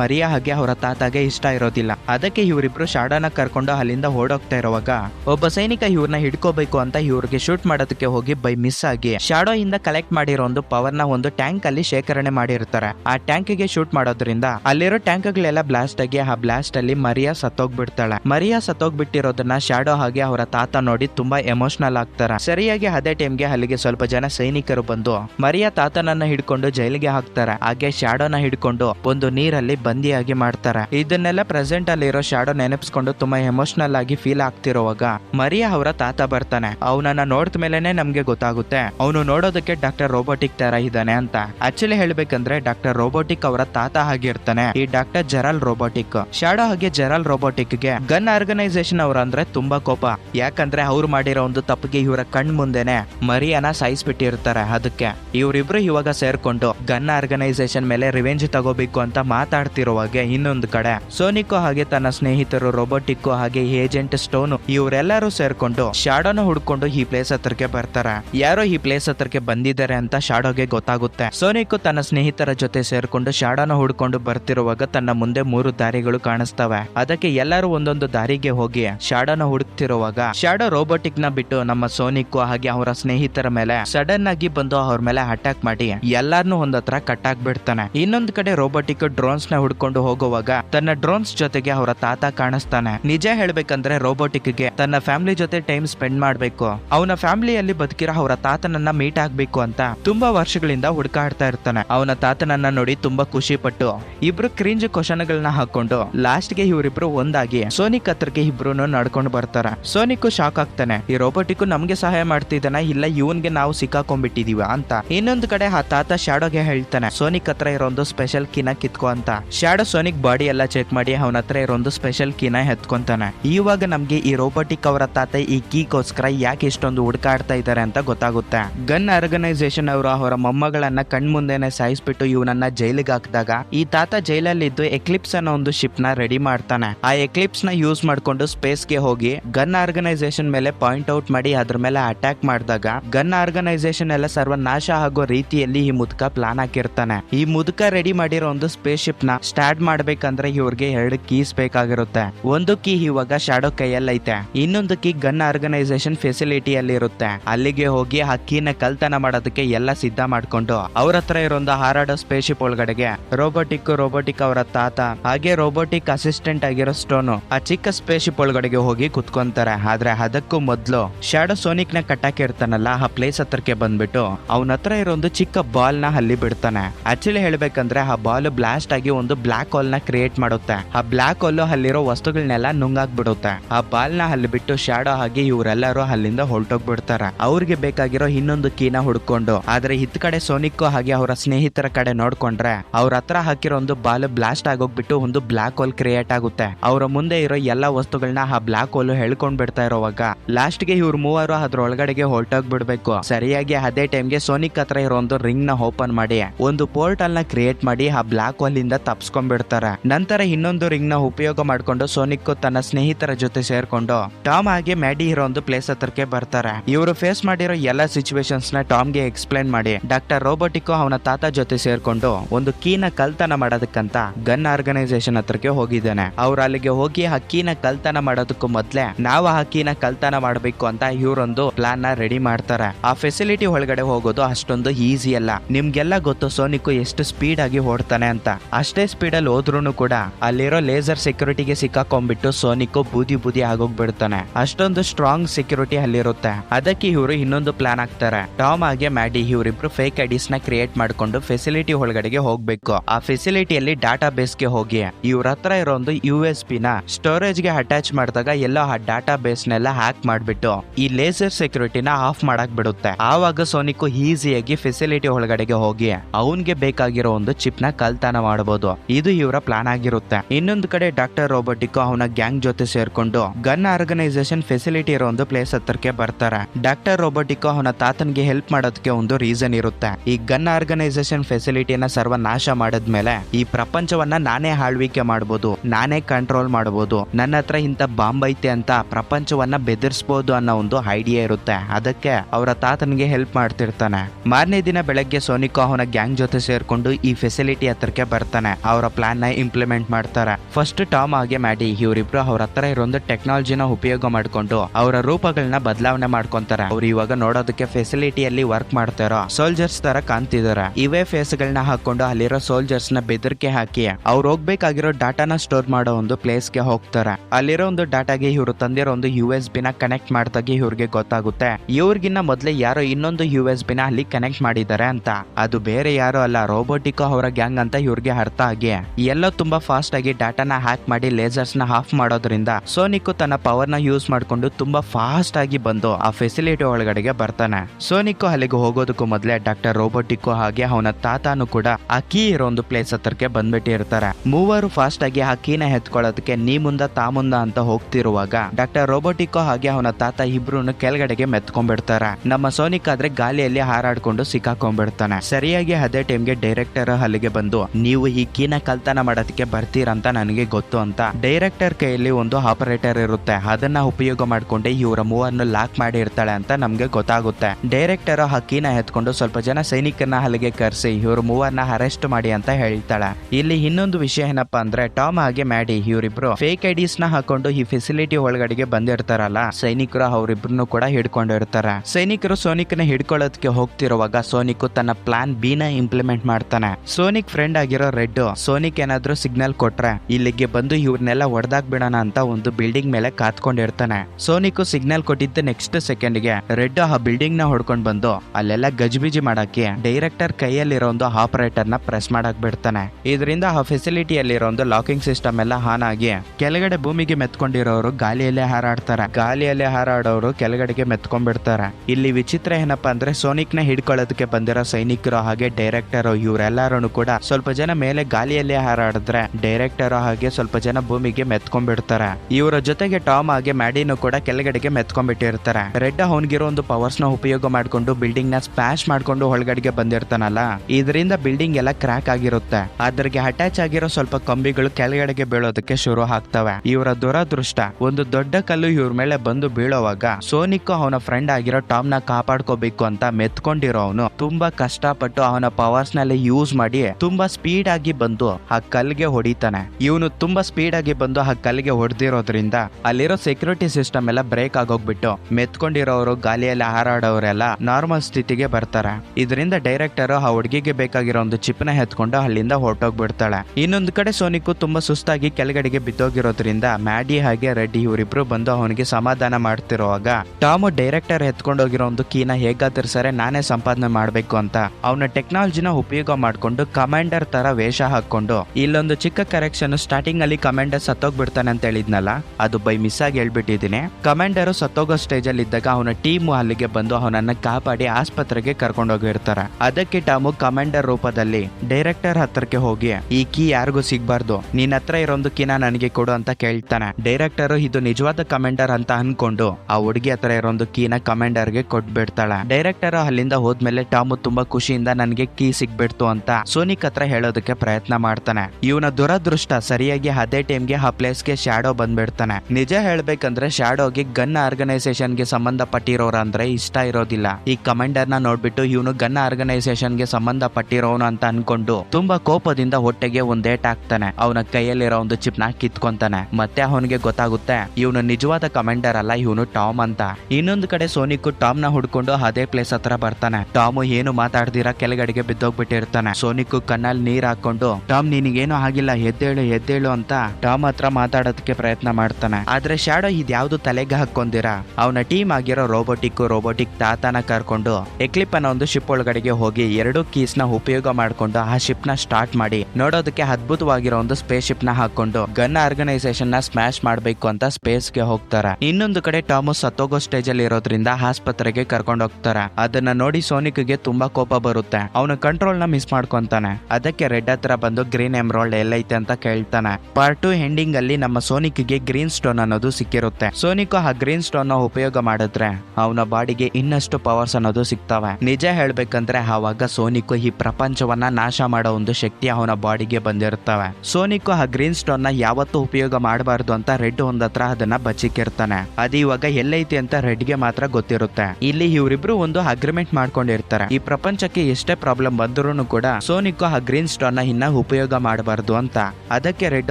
ಮರಿಯಾ ಹಾಗೆ ಅವರ ತಾತಾಗೆ ಇಷ್ಟ ಇರೋದಿಲ್ಲ. ಅದಕ್ಕೆ ಇವರಿಬ್ರು ಶಾಡೋನ ಕರ್ಕೊಂಡು ಅಲ್ಲಿಂದ ಓಡೋಗ್ತಾ ಇರುವಾಗ ಒಬ್ಬ ಸೈನಿಕ ಇವ್ರನ್ನ ಹಿಡ್ಕೋಬೇಕು ಅಂತ ಇವ್ರಿಗೆ ಶೂಟ್ ಮಾಡೋದಕ್ಕೆ ಹೋಗಿ ಬೈ ಮಿಸ್ ಆಗಿ ಶಾಡೋ ಇಂದ ಕಲೆಕ್ಟ್ ಮಾಡಿರೋ ಒಂದು ಪವರ್ನ ಒಂದು ಟ್ಯಾಂಕ್ ಅಲ್ಲಿ ಶೇಖರಣೆ ಮಾಡಿರ್ತಾರೆ. ಆ ಟ್ಯಾಂಕ್ಗೆ ಶೂಟ್ ಮಾಡೋದ್ರಿಂದ ಅಲ್ಲಿರೋ ಟ್ಯಾಂಕ್ ಗಳೆಲ್ಲ ಬ್ಲಾಸ್ಟ್ ಆಗಿ ಆ ಬ್ಲಾಸ್ಟ್ ಅಲ್ಲಿ ಮರಿಯಾ ಸತ್ತೋಗ್ಬಿಡ್ತಾಳೆ. ಮರಿಯಾ ಸತ್ತೋಗ್ಬಿಟ್ಟಿರೋದನ್ನ ಶಾಡೋ ಹಾಗೆ ಅವರ ತಾತ ನೋಡಿ ತುಂಬಾ ಎಮೋಷನಲ್ ಆಗ್ತಾರೆ. ಸರಿಯಾಗಿ ಅದೇ ಟೈಮ್ಗೆ ಅಲ್ಲಿಗೆ ಸ್ವಲ್ಪ ಜನ ಸೈನಿಕರು ಬಂದು ಮರಿಯಾ ತಾತನನ್ನ ಹಿಡ್ಕೊಂಡು ಜೈಲಿಗೆ ಹಾಕ್ತಾರೆ. ಹಾಗೆ ಶಾಡೋನ ಹಿಡ್ಕೊಂಡು ಒಂದು ನೀರಲ್ಲಿ ಬಂದಿಯಾಗಿ ಮಾಡ್ತಾರೆ. ಇದನ್ನೆಲ್ಲ ಪ್ರೆಸೆಂಟ್ ಅಲ್ಲಿರೋ ಶಾಡೋ ನೆನಪಿಸ್ಕೊಂಡು ತುಂಬಾ ಎಮೋಷನಲ್ ಆಗಿ ಫೀಲ್ ಆಗ್ತಿರುವಾಗ ಮರಿಯಾ ಅವರ ತಾತ ಬರ್ತಾನೆ. ಅವನನ್ನ ನೋಡಿದ ಮೇಲೆನೆ ನಮ್ಗೆ ಗೊತ್ತಾಗುತ್ತೆ. ಅವನು ನೋಡೋದಕ್ಕೆ ಡಾಕ್ಟರ್ ರೋಬೋಟಿಕ್ ತರ ಇದ್ದಾನೆ ಅಂತ. ಆಕ್ಚುಲಿ ಹೇಳ್ಬೇಕಂದ್ರೆ ಡಾಕ್ಟರ್ ರೋಬೋಟಿಕ್ ಅವರ ತಾತ ಆಗಿರ್ತಾನೆ ಈ ಡಾಕ್ಟರ್ ಜರಲ್ ರೋಬೋಟಿಕ್ ಶಾಡೋ ಹಾಗೆ ಜೆರಾಲ್ ರೋಬೋಟಿಕ್ಗೆ. ಗನ್ ಆರ್ಗನೈಸೇಷನ್ ಅವ್ರ ಅಂದ್ರೆ ತುಂಬಾ ಕೋಪ. ಯಾಕಂದ್ರೆ ಅವ್ರು ಮಾಡಿರೋ ಒಂದು ತಪ್ಪಿಗೆ ಇವರ ಕಣ್ ಮುಂದೆನೆ ಮರಿಯನ ಸಾಯಿಸ್ಬಿಟ್ಟಿರ್ತಾರೆ ಅದಕ್ಕೆ. ಇವರಿಬ್ರು ಇವಾಗ ಸೇರ್ಕೊಂಡು ಗನ್ ಆರ್ಗನೈಸೇಷನ್ ಮೇಲೆ ರಿವೆಂಜ್ ತಗೋಬೇಕು ಅಂತ ಮಾತಾಡ್ತಿರುವಾಗ ಇನ್ನೊಂದು ಕಡೆ. ಸೋನಿಕೋ ಹಾಗೆ ತನ್ನ ಸ್ನೇಹಿತರು, ರೋಬೋಟಿಕ್ ಹಾಗೆ ಏಜೆಂಟ್ ಸ್ಟೋನ್ ಇವರೆಲ್ಲರೂ ಸೇರ್ಕೊಂಡು ಶಾಡೋನ ಹುಡ್ಕೊಂಡು ಈ ಪ್ಲೇಸ್ ಹತ್ರಕ್ಕೆ ಬರ್ತಾರೆ. ಯಾರೋ ಈ ಪ್ಲೇಸ್ ಹತ್ರಕ್ಕೆ ಬಂದಿದ್ದಾರೆ ಅಂತ ಶಾಡೋಗೆ ಗೊತ್ತಾಗುತ್ತೆ. ಸೋನಿಕ್ ತನ್ನ ಸ್ನೇಹಿತರ ಜೊತೆ ಸೇರ್ಕೊಂಡು ಶಾಡೋನ ಹುಡ್ಕೊಂಡು ಬರ್ತಿರುವಾಗ ತನ್ನ ಮುಂದೆ ಮೂರು ದಾರಿಗಳು ಕಾಣಿಸ್ತವೆ ಅದಕ್ಕೆ ಎಲ್ಲರೂ ಒಂದೊಂದು ದಾರಿಗೆ ಹೋಗಿ ಶಾಡೋನ ಹುಡುಕ್ತಿರುವಾಗ ಶಾಡೋ ರೋಬೋಟಿಕ್ನ ಬಿಟ್ಟು ನಮ್ಮ ಸೋನಿಕ್ ಹಾಗೆ ಅವರ ಸ್ನೇಹಿತರ ಮೇಲೆ ಸಡನ್ ಆಗಿ ಬಂದು ಅವ್ರ ಮೇಲೆ ಅಟ್ಯಾಕ್ ಮಾಡಿ ಎಲ್ಲಾರ್ನು ಒಂದತ್ರ ಕಟ್ ಆಗ್ಬಿಡ್ತಾನೆ ಇನ್ನೊಂದ್ ಕಡೆ ರೋಬೋಟಿಕ್ ಡ್ರೋನ್ಸ್ನ ಹುಡ್ಕೊಂಡು ಹೋಗುವಾಗ ತನ್ನ ಡ್ರೋನ್ಸ್ ಜೊತೆಗೆ ಅವರ ತಾತ ಕಾಣಿಸ್ತಾನೆ. ನಿಜ ಹೇಳ್ಬೇಕಂದ್ರೆ ರೋಬೋಟಿಕ್ಗೆ ತನ್ನ ಫ್ಯಾಮಿಲಿ ಜೊತೆ ಟೈಮ್ ಸ್ಪೆಂಡ್ ಮಾಡ್ಬೇಕು. ಅವನ ಫ್ಯಾಮಿಲಿಯಲ್ಲಿ ಬದುಕಿರೋ ಅವರ ತಾತನನ್ನ ಮೀಟ್ ಆಗ್ಬೇಕು ಅಂತ ತುಂಬಾ ವರ್ಷಗಳಿಂದ ಹುಡುಕಾಡ್ತಾ ಇರ್ತಾನೆ. ಅವನ ತಾತನನ್ನ ನೋಡಿ ತುಂಬಾ ಖುಷಿ ಪಟ್ಟು ಇಬ್ರು ಕ್ರಿಂಜ್ ಕ್ವಶನ್ಗಳನ್ನ ಹಾಕೊಂಡು ಲಾಸ್ಟ್ ಗೆ ಇವರಿಬ್ರು ಒಂದಾಗಿ. ಸೋನಿಕ್ ಹತ್ರಕ್ಕೆ ಇಬ್ರು ನಡ್ಕೊಂಡು ಬರ್ತಾರ. ಸೋನಿಕ್ ಶಾಕ್ ಆಗ್ತಾನೆ. ಈ ರೋಬೋಟಿಕ್ ನಮ್ಗೆ ಸಹಾಯ ಮಾಡ್ತಿದ್ದಾನ, ಇಲ್ಲ ಇವನ್ಗೆ ನಾವು ಸಿಕ್ಕಾಕೊಂಡ್ಬಿಟ್ಟಿದೀವ ಅಂತ. ಇನ್ನೊಂದು ಕಡೆ ಆ ತಾತ ಶಾಡೋಗೆ ಹೇಳ್ತಾನೆ, ಸೋನಿಕ್ ಹತ್ರ ಇರೋ ಒಂದು ಸ್ಪೆಷಲ್ ಕಿನ ಕಿತ್ಕೋ ಅಂತ. ಶಾಡೋ ಸೋನಿಕ್ ಬಾಡಿ ಎಲ್ಲ ಚೆಕ್ ಮಾಡಿ ಅವನ ಹತ್ರ ಇರೋ ಒಂದು ಸ್ಪೆಷಲ್ ಕೀನ ಎತ್ಕೊಂತಾನೆ. ಇವಾಗ ನಮ್ಗೆ ಈ ರೋಬೋಟಿಕ್ ಅವರ ತಾತ ಈ ಕೀಗೋಸ್ಕರ ಯಾಕೆ ಇಷ್ಟೊಂದು ಹುಡುಕಾಡ್ತಾ ಇದ್ದಾರೆ ಅಂತ ಗೊತ್ತಾಗುತ್ತೆ. ಗನ್ ಆರ್ಗನೈಸೇಷನ್ ಅವರು ಅವರ ಮೊಮ್ಮಗಳನ್ನ ಕಣ್ಮುಂದೆನೆ ಸಾಯಿಸ್ಬಿಟ್ಟು ಇವನನ್ನ ಜೈಲಿಗೆ ಹಾಕಿದಾಗ, ಈ ತಾತ ಜೈಲಲ್ಲಿದ್ದು ಎಕ್ಲಿಪ್ಸ್ ಅನ್ನೋ ಒಂದು ಶಿಪ್ನ ರೆಡಿ ಮಾಡ್ತಾನೆ. ಆ ಎಕ್ಲಿಪ್ಸ್ನ ಯೂಸ್ ಮಾಡ್ಕೊಂಡು ಸ್ಪೇಸ್ಗೆ ಹೋಗಿ ಗನ್ ಆರ್ಗನೈಸೇಷನ್ ಮೇಲೆ ಪಾಯಿಂಟ್ ಔಟ್ ಮಾಡಿ ಅದ್ರ ಮೇಲೆ ಅಟ್ಯಾಕ್ ಮಾಡಿದಾಗ ಗನ್ ಆರ್ಗನೈಸೇಷನ್ ಎಲ್ಲ ಸರ್ವನಾಶ ಆಗೋ ರೀತಿಯಲ್ಲಿ ಈ ಮುದುಕ ಪ್ಲಾನ್ ಹಾಕಿರ್ತಾನೆ. ಈ ಮುದುಕ ರೆಡಿ ಮಾಡಿರೋ ಒಂದು ಸ್ಪೇಸ್ ಶಿಪ್ನ ಸ್ಟಾರ್ಟ್ ಮಾಡ್ಬೇಕಂದ್ರೆ ಇವ್ರಿಗೆ ಎರಡು ಕೀಸ್ ಬೇಕಾಗಿರುತ್ತೆ. ಒಂದು ಕೀ ಇವಾಗ ಶಾಡೋ ಕೈಯಲ್ಲೈತೆ. ಇನ್ನೊಂದು ಕೀ ಗನ್ ಆರ್ಗನೈಸೇಷನ್ ಫೆಸಿಲಿಟಿ ಅಲ್ಲಿ ಇರುತ್ತೆ. ಅಲ್ಲಿಗೆ ಹೋಗಿ ಆ ಕೀನ ಕಲ್ತನ ಮಾಡೋದಕ್ಕೆ ಎಲ್ಲ ಸಿದ್ಧ ಮಾಡ್ಕೊಂಡು ಅವ್ರ ಹತ್ರ ಇರೋ ಹಾರಾಡೋ ಸ್ಪೇಸ್ ಶಿಪ್ ಒಳಗಡೆಗೆ ರೋಬೋಟಿಕ್ ರೋಬೋಟಿಕ್ ಅವರ ತಾತ. ಹಾಗೆ ರೋಬೋಟಿಕ್ ಅಸಿಸ್ಟೆಂಟ್ ಆಗಿರೋ ಸ್ಟೋನು ಆ ಚಿಕ್ಕ ಸ್ಪೇಸ್ ಶಿಪ್ ಒಳಗಡೆಗೆ ಹೋಗಿ ಕುತ್ಕೊಂತಾರೆ. ಆದ್ರೆ ಅದಕ್ಕೂ ಮೊದ್ಲು ಶಾಡೋ ಸೋನಿಕ್ನ ಕಟ್ಟಾಕಿ ಇರ್ತಾನಲ್ಲ, ಆ ಪ್ಲೇಸ್ ಹತ್ರಕ್ಕೆ ಬಂದ್ಬಿಟ್ಟು ಅವನ ಹತ್ರ ಇರೋ ಒಂದು ಚಿಕ್ಕ ಬಾಲ್ನ ಅಲ್ಲಿ ಬಿಡ್ತಾನೆ. ಆಕ್ಚುಲಿ ಹೇಳ್ಬೇಕಂದ್ರೆ ಆ ಬಾಲ್ ಬ್ಲಾಸ್ಟ್ ಆಗಿ ಒಂದು ಬ್ಲಾಕ್ ಹೋಲ್ನ ಕ್ರಿಯೇಟ್ ಮಾಡುತ್ತೆ. ಆ ಬ್ಲಾಕ್ ಹೋಲ್ ಅಲ್ಲಿರೋ ವಸ್ತುಗಳನ್ನೆಲ್ಲ ನುಂಗಾಕ್ ಬಿಡುತ್ತೆ ಆ ಬಾಲ್ನ ಅಲ್ಲಿ ಬಿಟ್ಟು ಶಾಡೋ ಆಗಿ ಇವರೆಲ್ಲರೂ ಅಲ್ಲಿಂದ ಹೊರಟೋಗ್ಬಿಡ್ತಾರೆ. ಅವ್ರಿಗೆ ಬೇಕಾಗಿರೋ ಇನ್ನೊಂದು ಕೀನ ಹುಡ್ಕೊಂಡು, ಆದ್ರೆ ಹಿತ್ ಕಡೆ ಸೋನಿಕ್ ಹಾಗೆ ಅವರ ಸ್ನೇಹಿತರ ಕಡೆ ನೋಡ್ಕೊಂಡ್ರೆ ಅವ್ರ ಹತ್ರ ಹಾಕಿರೋ ಒಂದು ಬಾಲ್ ಬ್ಲಾಸ್ಟ್ ಆಗೋಗ್ಬಿಟ್ಟು ಒಂದು ಬ್ಲಾಕ್ ಹೋಲ್ ಕ್ರಿಯೇಟ್ ಆಗುತ್ತೆ. ಅವರ ಮುಂದೆ ಇರೋ ಎಲ್ಲಾ ವಸ್ತುಗಳನ್ನ ಆ ಬ್ಲಾಕ್ ಹೋಲ್ ಹೇಳ್ಕೊಂಡ್ ಬಿಡ್ತಾ ಇರೋವಾಗ ಲಾಸ್ಟ್ಗೆ ಇವ್ರ ಮೂವರು ಅದ್ರ ಒಳಗಡೆಗೆ ಹೊರಟೋಗ್ಬಿಡ್ಬೇಕು ಸರಿಯಾಗಿ ಅದೇ ಟೈಮ್ಗೆ ಸೋನಿಕ್ ಹತ್ರ ಇರೋ ಒಂದು ರಿಂಗ್ನ ಓಪನ್ ಮಾಡಿ, ಒಂದು ಪೋರ್ಟಲ್ನ ಕ್ರಿಯೇಟ್ ಮಾಡಿ ಆ ಬ್ಲಾಕ್ ಹೋಲ್ ಇಂದ ತಪ್ಸ್ಕೊಂಡ್ಬಿಡ್ತಾರೆ ನಂತರ ಇನ್ನೊಂದು ರಿಂಗ್ನ ಉಪಯೋಗ ಮಾಡ್ಕೊಂಡು ಸೋನಿಕ್ ತನ್ನ ಸ್ನೇಹಿತರ ಜೊತೆ ಸೇರ್ಕೊಂಡು ಟಾಮ್ ಹಾಗೆ ಮ್ಯಾಡಿ ಇರೋ ಒಂದು ಪ್ಲೇಸ್ ಹತ್ರಕ್ಕೆ ಬರ್ತಾರೆ. ಇವರು ಫೇಸ್ ಮಾಡಿರೋ ಎಲ್ಲಾ ಸಿಚುವೇಶನ್ಸ್ನ ಟಾಮ್ಗೆ ಎಕ್ಸ್ಪ್ಲೈನ್ ಮಾಡಿ ಡಾಕ್ಟರ್ ರೋಬೋಟಿಕೋ ಅವನ ತಾತ ಜೊತೆ ಸೇರ್ಕೊಂಡು ಒಂದು ಕೀನ ಕಲ್ತನ ಮಾಡೋದಕ್ಕಂತ ಗನ್ ಆರ್ಗನೈಸೇಷನ್ ಹತ್ರಕ್ಕೆ ಹೋಗಿದ್ದಾನೆ. ಅವ್ರ ಅಲ್ಲಿಗೆ ಹೋಗಿ ಹಕ್ಕಿನ ಕಲ್ತನ ಮಾಡೋದಕ್ಕೂ ಮೊದ್ಲೇ ನಾವು ಹಕ್ಕಿನ ಕೀನ ಕಲ್ತನ ಮಾಡಬೇಕು ಅಂತ ಇವರೊಂದು ಪ್ಲಾನ್ನ ರೆಡಿ ಮಾಡ್ತಾರೆ. ಆ ಫೆಸಿಲಿಟಿ ಒಳಗಡೆ ಹೋಗೋದು ಅಷ್ಟೊಂದು ಈಸಿ ಅಲ್ಲ. ನಿಮ್ಗೆಲ್ಲ ಗೊತ್ತು ಸೋನಿಕ್ ಎಷ್ಟು ಸ್ಪೀಡ್ ಆಗಿ ಓಡ್ತಾನೆ ಅಂತ. ಅಷ್ಟೇ ಸ್ಪೀಡ್ ಅಲ್ಲಿ ಹೋದ್ರು ಕೂಡ ಅಲ್ಲಿರೋ ಲೇಸರ್ ಸೆಕ್ಯೂರಿಟಿಗೆ ಸಿಕ್ಕಾಕೊಂಡ್ಬಿಟ್ಟು ಸೋನಿಕ್ ಬೂದಿ ಬೂದಿ ಆಗೋಗ್ಬಿಡ್ತಾನೆ. ಅಷ್ಟೊಂದು ಸ್ಟ್ರಾಂಗ್ ಸೆಕ್ಯೂರಿಟಿ ಅಲ್ಲಿರುತ್ತೆ. ಅದಕ್ಕೆ ಇವರು ಇನ್ನೊಂದು ಪ್ಲಾನ್ ಆಗ್ತಾರೆ ಟಾಮ್ ಹಾಗೆ ಮ್ಯಾಡಿ ಇವರಿಬ್ರು ಫೇಕ್ ಐಡಿಸ್ನ ಕ್ರಿಯೇಟ್ ಮಾಡ್ಕೊಂಡು ಫೆಸಿಲಿಟಿ ಒಳಗಡೆಗೆ ಹೋಗ್ಬೇಕು. ಆ ಫೆಸಿಲಿಟಿಯಲ್ಲಿ ಡಾಟಾ ಬೇಸ್ಗೆ ಹೋಗಿ ಇವ್ರ ಹತ್ರ ಇರೋ ಒಂದು ಯು ಎಸ್ ಪಿ ನ ಸ್ಟೋರೇಜ್ಗೆ ಅಟ್ಯಾಚ್ ಮಾಡಿದಾಗ ಎಲ್ಲ ಆ ಡಾಟಾ ಬೇಸ್ ನೆಲ್ಲ ಹ್ಯಾಕ್ ಮಾಡ್ಬಿಟ್ಟು ಈ ಲೇಸರ್ ಸೆಕ್ಯೂರಿಟಿನ ಆಫ್ ಮಾಡಕ್ ಬಿಡುತ್ತೆ. ಆವಾಗ ಸೋನಿಕ್ ಈಸಿಯಾಗಿ ಫೆಸಿಲಿಟಿ ಒಳಗಡೆಗೆ ಹೋಗಿ ಅವನ್ಗೆ ಬೇಕಾಗಿರೋ ಒಂದು ಚಿಪ್ನ ಕಲ್ತಾನ ಮಾಡಬಹುದು ಇದು ಇವರ ಪ್ಲಾನ್ ಆಗಿರುತ್ತೆ. ಇನ್ನೊಂದು ಕಡೆ ಡಾಕ್ಟರ್ ರೋಬೋಟಿಕ್ ಅವನ ಗ್ಯಾಂಗ್ ಜೊತೆ ಸೇರ್ಕೊಂಡು ಗನ್ ಆರ್ಗನೈಸೇಷನ್ ಫೆಸಿಲಿಟಿ ಇರೋ ಒಂದು ಪ್ಲೇಸ್ ಹತ್ರಕ್ಕೆ ಬರ್ತಾರೆ. ಡಾಕ್ಟರ್ ರೋಬೋಟಿಕ್ ಅವನ ತಾತನ್ಗೆ ಹೆಲ್ಪ್ ಮಾಡೋದಕ್ಕೆ ಒಂದು ರೀಸನ್ ಇರುತ್ತೆ. ಈ ಗನ್ ಆರ್ಗನೈಸೇಷನ್ ಫೆಸಿಲಿಟಿನ ಸರ್ವನಾಶ ಮಾಡಿದ್ಮೇಲೆ ಈ ಪ್ರಪಂಚವನ್ನ ನಾನೇ ಆಳ್ವಿಕೆ ಮಾಡಬಹುದು ನಾನೇ ಕಂಟ್ರೋಲ್ ಮಾಡಬಹುದು ನನ್ನ ಹತ್ರ ಇಂಥ ಬಾಂಬ್ ಐತೆ ಅಂತ ಪ್ರಪಂಚವನ್ನ ಬೆದರಿಸಬಹುದು ಅನ್ನೋ ಒಂದು ಐಡಿಯಾ ಇರುತ್ತೆ. ಅದಕ್ಕೆ ಅವರ ತಾತನಿಗೆ ಹೆಲ್ಪ್ ಮಾಡ್ತಿರ್ತಾನೆ. ಮಾರನೇ ದಿನ ಬೆಳಗ್ಗೆ ಸೋನಿಕ್ ಅವನ ಗ್ಯಾಂಗ್ ಜೊತೆ ಸೇರ್ಕೊಂಡು ಈ ಫೆಸಿಲಿಟಿ ಹತ್ರಕ್ಕೆ ಬರ್ತಾನೆ. ಅವರ ಪ್ಲಾನ್ನ ಇಂಪ್ಲಿಮೆಂಟ್ ಮಾಡ್ತಾರೆ. ಫಸ್ಟ್ ಟಾಮ್ ಹಾಗೆ ಮಾಡಿ ಇವರಿಬ್ರು ಅವ್ರ ಹತ್ರ ಇರೋಂದು ಟೆಕ್ನಾಲಜಿನ ಉಪಯೋಗ ಮಾಡ್ಕೊಂಡು ಅವರ ರೂಪಗಳನ್ನ ಬದಲಾವಣೆ ಮಾಡ್ಕೊಂತಾರೆ. ಅವ್ರು ಇವಾಗ ನೋಡೋದಕ್ಕೆ ಫೆಸಿಲಿಟಿಯಲ್ಲಿ ವರ್ಕ್ ಮಾಡ್ತಾರೋ ಸೋಲ್ಜರ್ಸ್ ತರ ಕಾಣ್ತಿದಾರೆ. ಇವೇ ಫೇಸ್ ಗಳನ್ನ ಹಾಕೊಂಡು ಅಲ್ಲಿರೋ ಸೋಲ್ಜರ್ಸ್ನ ಬೆದರಿಕೆ ಹಾಕಿ, ಅವ್ರು ಹೋಗ್ಬೇಕಾಗಿರೋ ಡಾಟಾನ ಸ್ಟೋರ್ ಮಾಡೋ ಒಂದು ಪ್ಲೇಸ್ಗೆ ಹೋಗ್ತಾರೆ. ಅಲ್ಲಿರೋ ಒಂದು ಡಾಟಾಗೆ ಇವರು ತಂದಿರೋ ಒಂದು ಯು ಎಸ್ ಬಿನ ಕನೆಕ್ಟ್ ಮಾಡ್ದಾಗ ಇವ್ರಿಗೆ ಗೊತ್ತಾಗುತ್ತೆ. ಇವ್ರಿಗಿನ್ನ ಮೊದ್ಲೇ ಯಾರೋ ಇನ್ನೊಂದು ಯು ಎಸ್ ಬಿನ ಅಲ್ಲಿ ಕನೆಕ್ಟ್ ಮಾಡಿದ್ದಾರೆ ಅಂತ. ಅದು ಬೇರೆ ಯಾರು ಅಲ್ಲ ರೋಬೋಟಿಕೋ ಅವರ ಗ್ಯಾಂಗ್ ಅಂತ ಇವ್ರಿಗೆ ಅರ್ಥ ಆಗಿ. ಎಲ್ಲ ತುಂಬಾ ಫಾಸ್ಟ್ ಆಗಿ ಡಾಟಾನ ಹ್ಯಾಕ್ ಮಾಡಿ ಲೇಸರ್ಸ್ನ ಆಫ್ ಮಾಡೋದ್ರಿಂದ ಸೋನಿಕ್ ತನ್ನ ಪವರ್ನ ಯೂಸ್ ಮಾಡ್ಕೊಂಡು ತುಂಬಾ ಫಾಸ್ಟ್ ಆಗಿ ಬಂದು ಆ ಫೆಸಿಲಿಟಿ ಒಳಗಡೆಗೆ ಬರ್ತಾನೆ. ಸೋನಿಕ್ ಅಲ್ಲಿಗೆ ಹೋಗೋದಕ್ಕೂ ಮೊದಲೇ ಡಾಕ್ಟರ್ ರೋಬೋಟಿಕೋ ಹಾಗೆ ಅವನ ತಾತಾನು ಕೂಡ ಆ ಕೀ ಇರೋ ಒಂದು ಪ್ಲೇಸ್ ಹತ್ರಕ್ಕೆ ಬಂದ್ಬಿಟ್ಟಿರ್ತಾರೆ. ಮೂವರು ಫಾಸ್ಟ್ ಆಗಿ ಆ ಕೀನ ಎತ್ಕೊಳ್ಳೋದಕ್ಕೆ ನೀ ಮುಂದ ತಾ ಮುಂದ ಅಂತ ಹೋಗ್ತಿರುವಾಗ ಡಾಕ್ಟರ್ ರೋಬೋಟಿಕೋ ಹಾಗೆ ಅವನ ತಾತ ಇಬ್ರು ಕೆಳಗಡೆಗೆ ಮೆತ್ಕೊಂಡ್ಬಿಡ್ತಾರ. ನಮ್ಮ ಸೋನಿಕ್ ಆದ್ರೆ ಗಾಲಿಯಲ್ಲಿ ಹಾರಾಡ್ಕೊಂಡು ಸಿಕ್ಕಾಕೊಂಡ್ಬಿಡ್ತಾನೆ. ಸರಿಯಾಗಿ ಅದೇ ಟೈಮ್ಗೆ ಡೈರೆಕ್ಟರ್ ಅಲ್ಲಿಗೆ ಬಂದು, ನೀವು ಈ ಕೀನ ಕಲ್ತನ ಮಾಡೋದಕ್ಕೆ ಬರ್ತೀರಂತ ನನಗೆ ಗೊತ್ತು ಅಂತ. ಡೈರೆಕ್ಟರ್ ಕೈಯಲ್ಲಿ ಒಂದು ಆಪರೇಟರ್ ಇರುತ್ತೆ. ಅದನ್ನ ಉಪಯೋಗ ಮಾಡ್ಕೊಂಡೆ ಇವರ ಮೂವನ್ನು ಲಾಕ್ ಮಾಡಿ ಇರ್ತಾಳೆ ಅಂತ ನಮ್ಗೆ ಗೊತ್ತಾಗುತ್ತೆ. ಡೈರೆಕ್ಟರ್ ಆ ಕೀನ ಎತ್ಕೊಂಡು ಸ್ವಲ್ಪ ಜನ ಸೈನಿಕರನ್ನ ಅಲ್ಲಿಗೆ ಕರೆಸಿ, ಇವ್ರ ಮೂವರ್ನ ಅರೆಸ್ಟ್ ಮಾಡಿ ಅಂತ ಹೇಳ್ತಾಳೆ. ಇಲ್ಲಿ ಇನ್ನೊಂದು ವಿಷಯ ಏನಪ್ಪಾ ಅಂದ್ರೆ, ಟಾಮ್ ಹಾಗೆ ಮ್ಯಾಡಿ ಇವರಿಬ್ರು ಫೇಕ್ ಐಡಿಸ್ನ ಹಾಕೊಂಡು ಈ ಫೆಸಿಲಿಟಿ ಒಳಗಡೆಗೆ ಬಂದಿರ್ತಾರಲ್ಲ, ಸೈನಿಕರು ಅವರಿಬ್ರು ಕೂಡ ಹಿಡ್ಕೊಂಡಿರ್ತಾರೆ. ಸೈನಿಕರು ಸೋನಿಕ್ನ ಹಿಡ್ಕೊಳ್ಳೋದಕ್ಕೆ ಹೋಗ್ತಿರುವಾಗ ಸೋನಿಕ್ ತನ್ನ ಪ್ಲಾನ್ ಬಿ ನ ಇಂಪ್ಲಿಮೆಂಟ್ ಮಾಡ್ತಾನೆ. ಸೋನಿಕ್ ಫ್ರೆಂಡ್ ಆಗಿರೋ ರೆಡ್ ಸೋನಿಕ್ ಏನಾದ್ರೂ ಸಿಗ್ನಲ್ ಕೊಟ್ರೆ ಇಲ್ಲಿಗೆ ಬಂದು ಇವ್ರನ್ನೆಲ್ಲ ಹೊಡೆದಾಕ್ ಬಿಡೋಣ ಅಂತ ಒಂದು ಬಿಲ್ಡಿಂಗ್ ಮೇಲೆ ಕಾತ್ಕೊಂಡಿರ್ತಾನೆ. ಸೋನಿಕ್ ಸಿಗ್ನಲ್ ಕೊಟ್ಟಿದ್ದ ನೆಕ್ಸ್ಟ್ ಸೆಕೆಂಡ್ಗೆ ರೆಡ್ ಆ ಬಿಲ್ಡಿಂಗ್ನ ಹೊಡ್ಕೊಂಡ್ ಬಂದು ಅಲ್ಲೆಲ್ಲ ಗಜ್ಬಿಜಿ ಮಾಡಕ್ಕೆ ಡೈರೆಕ್ಟರ್ ಕೈಯಲ್ಲಿರೋ ಒಂದು ಆಪರೇಟರ್ನ ಪ್ರೆಸ್ ಮಾಡಕ್ ಬಿಡ್ತಾನೆ ಇದರಿಂದ ಆ ಫೆಸಿಲಿಟಿಯಲ್ಲಿರೋ ಒಂದು ಲಾಕಿಂಗ್ ಸಿಸ್ಟಮ್ ಎಲ್ಲ ಹಾನ್ ಆಗಿ ಕೆಳಗಡೆ ಭೂಮಿಗೆ ಮೆತ್ಕೊಂಡಿರೋರು ಗಾಲಿಯಲ್ಲೇ ಹಾರಾಡ್ತಾರೆ. ಗಾಲಿಯಲ್ಲೇ ಹಾರಾಡೋರು ಕೆಳಗಡೆಗೆ ಮೆತ್ಕೊಂಡ್ಬಿಡ್ತಾರೆ. ಇಲ್ಲಿ ವಿಚಿತ್ರ ಏನಪ್ಪಾ ಅಂದ್ರೆ ಸೋನಿಕ್ನ ಹಿಡ್ಕೊಳ್ಳೋದಕ್ಕೆ ಬಂದಿರೋ ಸೈನಿಕರು ಹಾಗೆ ಡೈರೆಕ್ಟರ್ ಇವರೆಲ್ಲರೂ ಕೂಡ ಸ್ವಲ್ಪ ಜನ ಮೇಲೆ ಗಾಲಿಯಲ್ಲೇ ಹಾರಾಡಿದ್ರೆ ಡೈರೆಕ್ಟರ್ ಹಾಗೆ ಸ್ವಲ್ಪ ಜನ ಭೂಮಿಗೆ ಮೆತ್ಕೊಂಡ್ಬಿಡ್ತಾರೆ. ಇವರ ಜೊತೆಗೆ ಟಾಮ್ ಹಾಗೆ ಮ್ಯಾಡಿನೂ ಕೂಡ ಕೆಳಗಡೆಗೆ ಮೆತ್ಕೊಂಡ್ಬಿಟ್ಟಿರ್ತಾರೆ. ರೆಡ್ ಅವನಿಗಿರೋ ಒಂದು ಪವರ್ಸ್ನ ಉಪಯೋಗ ಮಾಡ್ಕೊಂಡು ಬಿಲ್ಡಿಂಗ್ನ ಸ್ಪ್ಯಾಶ್ ಮಾಡ್ಕೊಂಡು ಒಳಗಡೆಗೆ ಬಂದಿರ್ತಾನಲ್ಲ, ಇದರಿಂದ ಬಿಲ್ಡಿಂಗ್ ಎಲ್ಲ ಕ್ರಾಕ್ ಆಗಿರುತ್ತೆ. ಅದ್ರಿಗೆ ಅಟ್ಯಾಚ್ ಆಗಿರೋ ಸ್ವಲ್ಪ ಕಂಬಿಗಳು ಕೆಳಗಡೆಗೆ ಬೀಳೋದಕ್ಕೆ ಶುರು ಆಗ್ತವೆ. ಇವರ ದುರದೃಷ್ಟ, ಒಂದು ದೊಡ್ಡ ಕಲ್ಲು ಇವ್ರ ಮೇಲೆ ಬಂದು ಬೀಳೋವಾಗ ಸೋನಿಕ್ ಅವನ ಫ್ರೆಂಡ್ ಆಗಿರೋ ಟಾಮ್ನ ಕಾಪಾಡ್ಕೋಬೇಕು ಅಂತ ಮೆತ್ಕೊಂಡಿರೋ ಅವನು ತುಂಬಾ ಕಷ್ಟಪಟ್ಟು ಅವನ ಪವರ್ಸ್ನಲ್ಲಿ ಯೂಸ್ ಮಾಡಿ ತುಂಬಾ ಸ್ಪೀಡ್ ಆಗಿ ಬಂದು ಆ ಕಲ್ಗೆ ಹೊಡಿತಾನೆ. ಇವನು ತುಂಬಾ ಸ್ಪೀಡ್ ಆಗಿ ಬಂದು ಆ ಕಲ್ಗೆ ಹೊಡೆದಿರೋದ್ರಿಂದ ಅಲ್ಲಿರೋ ಸೆಕ್ಯೂರಿಟಿ ಸಿಸ್ಟಮ್ ಎಲ್ಲ ಬ್ರೇಕ್ ಆಗೋಗ್ಬಿಟ್ಟು ಮೆತ್ಕೊಂಡಿರೋರು, ಗಾಲಿಯಲ್ಲಿ ಹಾರಾಡೋರೆಲ್ಲ ನಾರ್ಮಲ್ ಸ್ಥಿತಿಗೆ ಬರ್ತಾರೆ. ಇದರಿಂದ ಡೈರೆಕ್ಟರ್ ಆ ಹುಡುಗಿಗೆ ಬೇಕಾಗಿರೋ ಒಂದು ಚಿಪ್ನ ಎತ್ಕೊಂಡು ಅಲ್ಲಿಂದ ಹೊರಟೋಗ್ಬಿಡ್ತಾಳೆ. ಇನ್ನೊಂದು ಕಡೆ ಸೋನಿಕ್ ತುಂಬಾ ಸುಸ್ತಾಗಿ ಕೆಳಗಡೆಗೆ ಬಿದ್ದೋಗಿರೋದ್ರಿಂದ ಮ್ಯಾಡಿ ಹಾಗೆ ರೆಡ್ಡಿ ಇವರಿಬ್ರು ಬಂದು ಅವನಿಗೆ ಸಮಾಧಾನ ಮಾಡ್ತಿರುವಾಗ, ಟಾಮು ಡೈರೆಕ್ಟರ್ ಎತ್ಕೊಂಡೋಗಿರೋ ಒಂದು ಕೀನ ಹೇಗಾದ್ರೂ ಸರಿ ನಾನೇ ಸಂಪಾದನೆ ಮಾಡ್ಬೇಕು ಅಂತ ಅವನ ಟೆಕ್ನಾಲಜಿನ ಉಪಯೋಗ ಮಾಡ್ಕೊಂಡು ಕಮಾಂಡರ್ ತರ ವೇಷ ಹಾಕೊಂಡು ಇಲ್ಲೊಂದು ಚಿಕ್ಕ ಕರೆಕ್ಷನ್ ಸ್ಟಾರ್ಟಿಂಗ್ ಅಲ್ಲಿ ಕಮಾಂಡರ್ ಸತ್ತೋಗ್ಬಿಡ್ತಾನೆ ಅಂತ ಹೇಳಿದ್ನಲ್ಲ, ಅದು ಬೈ ಮಿಸ್ ಆಗಿ ಹೇಳ್ಬಿಟ್ಟಿದ್ದೀನಿ. ಕಮಾಂಡರ್ ಸತ್ತೋಗೋ ಸ್ಟೇಜ್ ಅಲ್ಲಿ ಇದ್ದಾಗ ಅವನ ಟೀಮ್ ಅಲ್ಲಿಗೆ ಬಂದು ಅವನನ್ನ ಕಾಪಾಡಿ ಆಸ್ಪತ್ರೆಗೆ ಕರ್ಕೊಂಡೋಗಿರ್ತಾರೆ ಅದಕ್ಕೆ ಟಾಮು ಕಮಾಂಡರ್ ರೂಪದಲ್ಲಿ ಡೈರೆಕ್ಟರ್ ಹತ್ರಕ್ಕೆ ಹೋಗಿ, ಈ ಕೀ ಯಾರಿಗೂ ಸಿಗ್ಬಾರ್ದು ನಿನ್ನ ಹತ್ರ ಇರೋಂದು ಕಿನ ನನಗೆ ಕೊಡು ಅಂತ ಕೇಳ್ತಾನೆ. ಡೈರೆಕ್ಟರ್, ಇದು ನಿಜವಾದ ಕಮೆಂಡರ್ ಅಂತ ಅನ್ಕೊಂಡು ಆ ಹುಡುಗಿ ಹತ್ರ ಇರೋಂದು ಕೀನ ಕಮಾಂಡರ್ಗೆ ಕೊಟ್ಬಿಡ್ತಾಳೆ. ಡೈರೆಕ್ಟರ್ ಅಲ್ಲಿಂದ ಹೋದ್ಮೇಲೆ ಟಾಮು ತುಂಬಾ ಖುಷಿಯಿಂದ ನನಗೆ ಕೀ ಸಿಗ್ಬಿಡ್ತು ಅಂತ ಸೋನಿಕ್ ಹತ್ರ ಹೇಳೋದಕ್ಕೆ ಪ್ರಯತ್ನ ಮಾಡ್ತಾನೆ. ಇವನ ದುರದೃಷ್ಟ, ಸರಿಯಾಗಿ ಅದೇ ಟೈಮ್ಗೆ ಆ ಪ್ಲೇಸ್ಗೆ ಶಾಡೋ ಬಂದ್ಬಿಡ್ತಾನೆ. ನಿಜ ಹೇಳ್ಬೇಕಂದ್ರೆ ಶಾಡೋಗೆ ಗನ್ ಆರ್ಗನೈಸೇಷನ್ಗೆ ಸಂಬಂಧಪಟ್ಟಿರೋರ ಅಂದ್ರೆ ಇಷ್ಟ ಇರೋದಿಲ್ಲ. ಈ ಕಮೆಂಡರ್ನ ನೋಡ್ಬಿಟ್ಟು ಇವನು ಗನ್ ಆರ್ಗನೈಸೇಷನ್ಗೆ ಸಂಬಂಧಪಟ್ಟಿರೋನು ಅಂತ ಅನ್ಕೊಂಡು ತುಂಬಾ ಕೋಪದಿಂದ ಹೊಟ್ಟೆಗೆ ಒಂದೇಟ್ ಹಾಕ್ತಾನೆ. ಅವನ ಕೈಯಲ್ಲಿರೋ ಒಂದು ಚಿಪ್ನ ಕಿತ್ಕೊಂತಾನೆ. ಮತ್ತೆ ಅವನಿಗೆ ಗೊತ್ತಾಗುತ್ತೆ, ಇವನು ನಿಜವಾದ ಕಮಾಂಡರ್ ಅಲ್ಲ, ಇವನು ಟಾಮ್ ಅಂತ. ಇನ್ನೊಂದು ಕಡೆ ಸೋನಿಕ್ ಟಾಮ್ನ ಹುಡ್ಕೊಂಡು ಅದೇ ಪ್ಲೇಸ್ ಹತ್ರ ಬರ್ತಾನೆ. ಟಾಮ್ ಏನು ಮಾತಾಡ್ದಿರಾ ಕೆಳಗಡೆಗೆ ಬಿದ್ದೋಗ್ಬಿಟ್ಟಿರ್ತಾನೆ. ಸೋನಿಕ್ ಕಣ್ಣಲ್ಲಿ ನೀರ್ ಹಾಕೊಂಡು ಟಾಮ್, ನಿನಗೇನು ಆಗಿಲ್ಲ, ಎದ್ದೇಳು ಎದ್ದೇಳು ಅಂತ ಟಾಮ್ ಹತ್ರ ಮಾತಾಡೋದಕ್ಕೆ ಪ್ರಯತ್ನ ಮಾಡ್ತಾನೆ. ಆದ್ರೆ ಶಾಡೋ ಇದ್ಯಾವ್ದು ತಲೆಗೆ ಹಾಕೊಂಡಿರಾ ಅವನ ಟೀಮ್ ಆಗಿರೋ ರೋಬೋಟಿಕ್ ರೋಬೋಟಿಕ್ ತಾತನ ಕರ್ಕೊಂಡು ಎಕ್ಲಿಪ್ ಅನ್ನೋ ಒಂದು ಶಿಪ್ ಒಳಗಡೆಗೆ ಹೋಗಿ ಎರಡು ಕೀಸ್ನ ಉಪಯೋಗ ಮಾಡ್ಕೊಂಡು ಆ ಶಿಪ್ನ ಸ್ಟಾರ್ಟ್ ಮಾಡಿ. ನೋಡೋದಕ್ಕೆ ಅದ್ಭುತವಾಗಿರೋ ಒಂದು ಸ್ಪೇಸ್ ಶಿಪ್ನ ಹಾಕೊಂಡು ಗನ್ ಆರ್ಗನೈಸೇಷನ್ನ ಸ್ಮ್ಯಾಶ್ ಮಾಡಬೇಕು ಅಂತ ಸ್ಪೇಸ್ಗೆ ಹೋಗ್ತಾರೆ. ಇನ್ನೊಂದು ಕಡೆ ಟಾಮಸ್ ಸತ್ತೋಗೋ ಸ್ಟೇಜ್ ಅಲ್ಲಿ ಇರೋದ್ರಿಂದ ಆಸ್ಪತ್ರೆಗೆ ಕರ್ಕೊಂಡು ಹೋಗ್ತಾರೆ. ಅದನ್ನ ನೋಡಿ ಸೋನಿಕ್ಗೆ ತುಂಬಾ ಕೋಪ ಬರುತ್ತೆ. ಅವನ ಕಂಟ್ರೋಲ್ನ ಮಿಸ್ ಮಾಡ್ಕೊಂತಾನೆ. ಅದಕ್ಕೆ ರೆಡ್ ಹತ್ರ ಬಂದು ಗ್ರೀನ್ ಎಮ್ರಾಲ್ಡ್ ಎಲ್ಲೈತೆ ಅಂತ ಕೇಳ್ತಾನೆ. ಪಾರ್ಟ್ ಟು ಹೆಂಡಿಂಗ್ ಅಲ್ಲಿ ನಮ್ಮ ಸೋನಿಕ್ಗೆ ಗ್ರೀನ್ ಸ್ಟೋನ್ ಅನ್ನೋದು ಸಿಕ್ಕಿರುತ್ತೆ. ಸೋನಿಕ್ ಆ ಗ್ರೀನ್ ಸ್ಟೋನ್ನ ಉಪಯೋಗ ಮಾಡಿದ್ರೆ ಅವನ ಬಾಡಿಗೆ ಇನ್ನಷ್ಟು ಪವರ್ಸ್ ಅನ್ನೋದು ಸಿಗ್ತವೆ. ನಿಜ ಹೇಳ್ಬೇಕಂದ್ರೆ ಆವಾಗ ಸೋನಿಕ್ ಈ ಪ್ರಪಂಚವನ್ನ ನಾಶ ಮಾಡೋ ಒಂದು ಶಕ್ತಿ ಅವನ ಬಾಡಿಗೆ ಬಂದಿರುತ್ತವೆ. ಸೋನಿಕ್ ಆ ಗ್ರೀನ್ ಸ್ಟೋನ್ನ ಯಾವತ್ತೂ ಉಪಯೋಗ ಮಾಡಬಾರ್ದು ಅಂತ ರೆಡ್ ಒಂದತ್ರ ಅದನ್ನ ಬಚ್ಚಿಕ್ಕಿರ್ತಾನೆ. ಅದು ಇವಾಗ ಎಲ್ಲೈತಿ ಅಂತ ರೆಡ್ಗೆ ಮಾತ್ರ ಗೊತ್ತಿರುತ್ತೆ. ಇಲ್ಲಿ ಇವರಿಬ್ರು ಒಂದು ಅಗ್ರಿಮೆಂಟ್ ಮಾಡ್ಕೊಂಡಿರ್ತಾರೆ. ಈ ಪ್ರಪಂಚಕ್ಕೆ ಎಷ್ಟೇ ಪ್ರಾಬ್ಲಮ್ ಬಂದ್ರು ಕೂಡ ಸೋನಿಕ್ ಆ ಗ್ರೀನ್ ಸ್ಟೋನ್ನ ಇನ್ನ ಉಪಯೋಗ ಮಾಡಬಾರ್ದು ಅಂತ. ಅದಕ್ಕೆ ರೆಡ್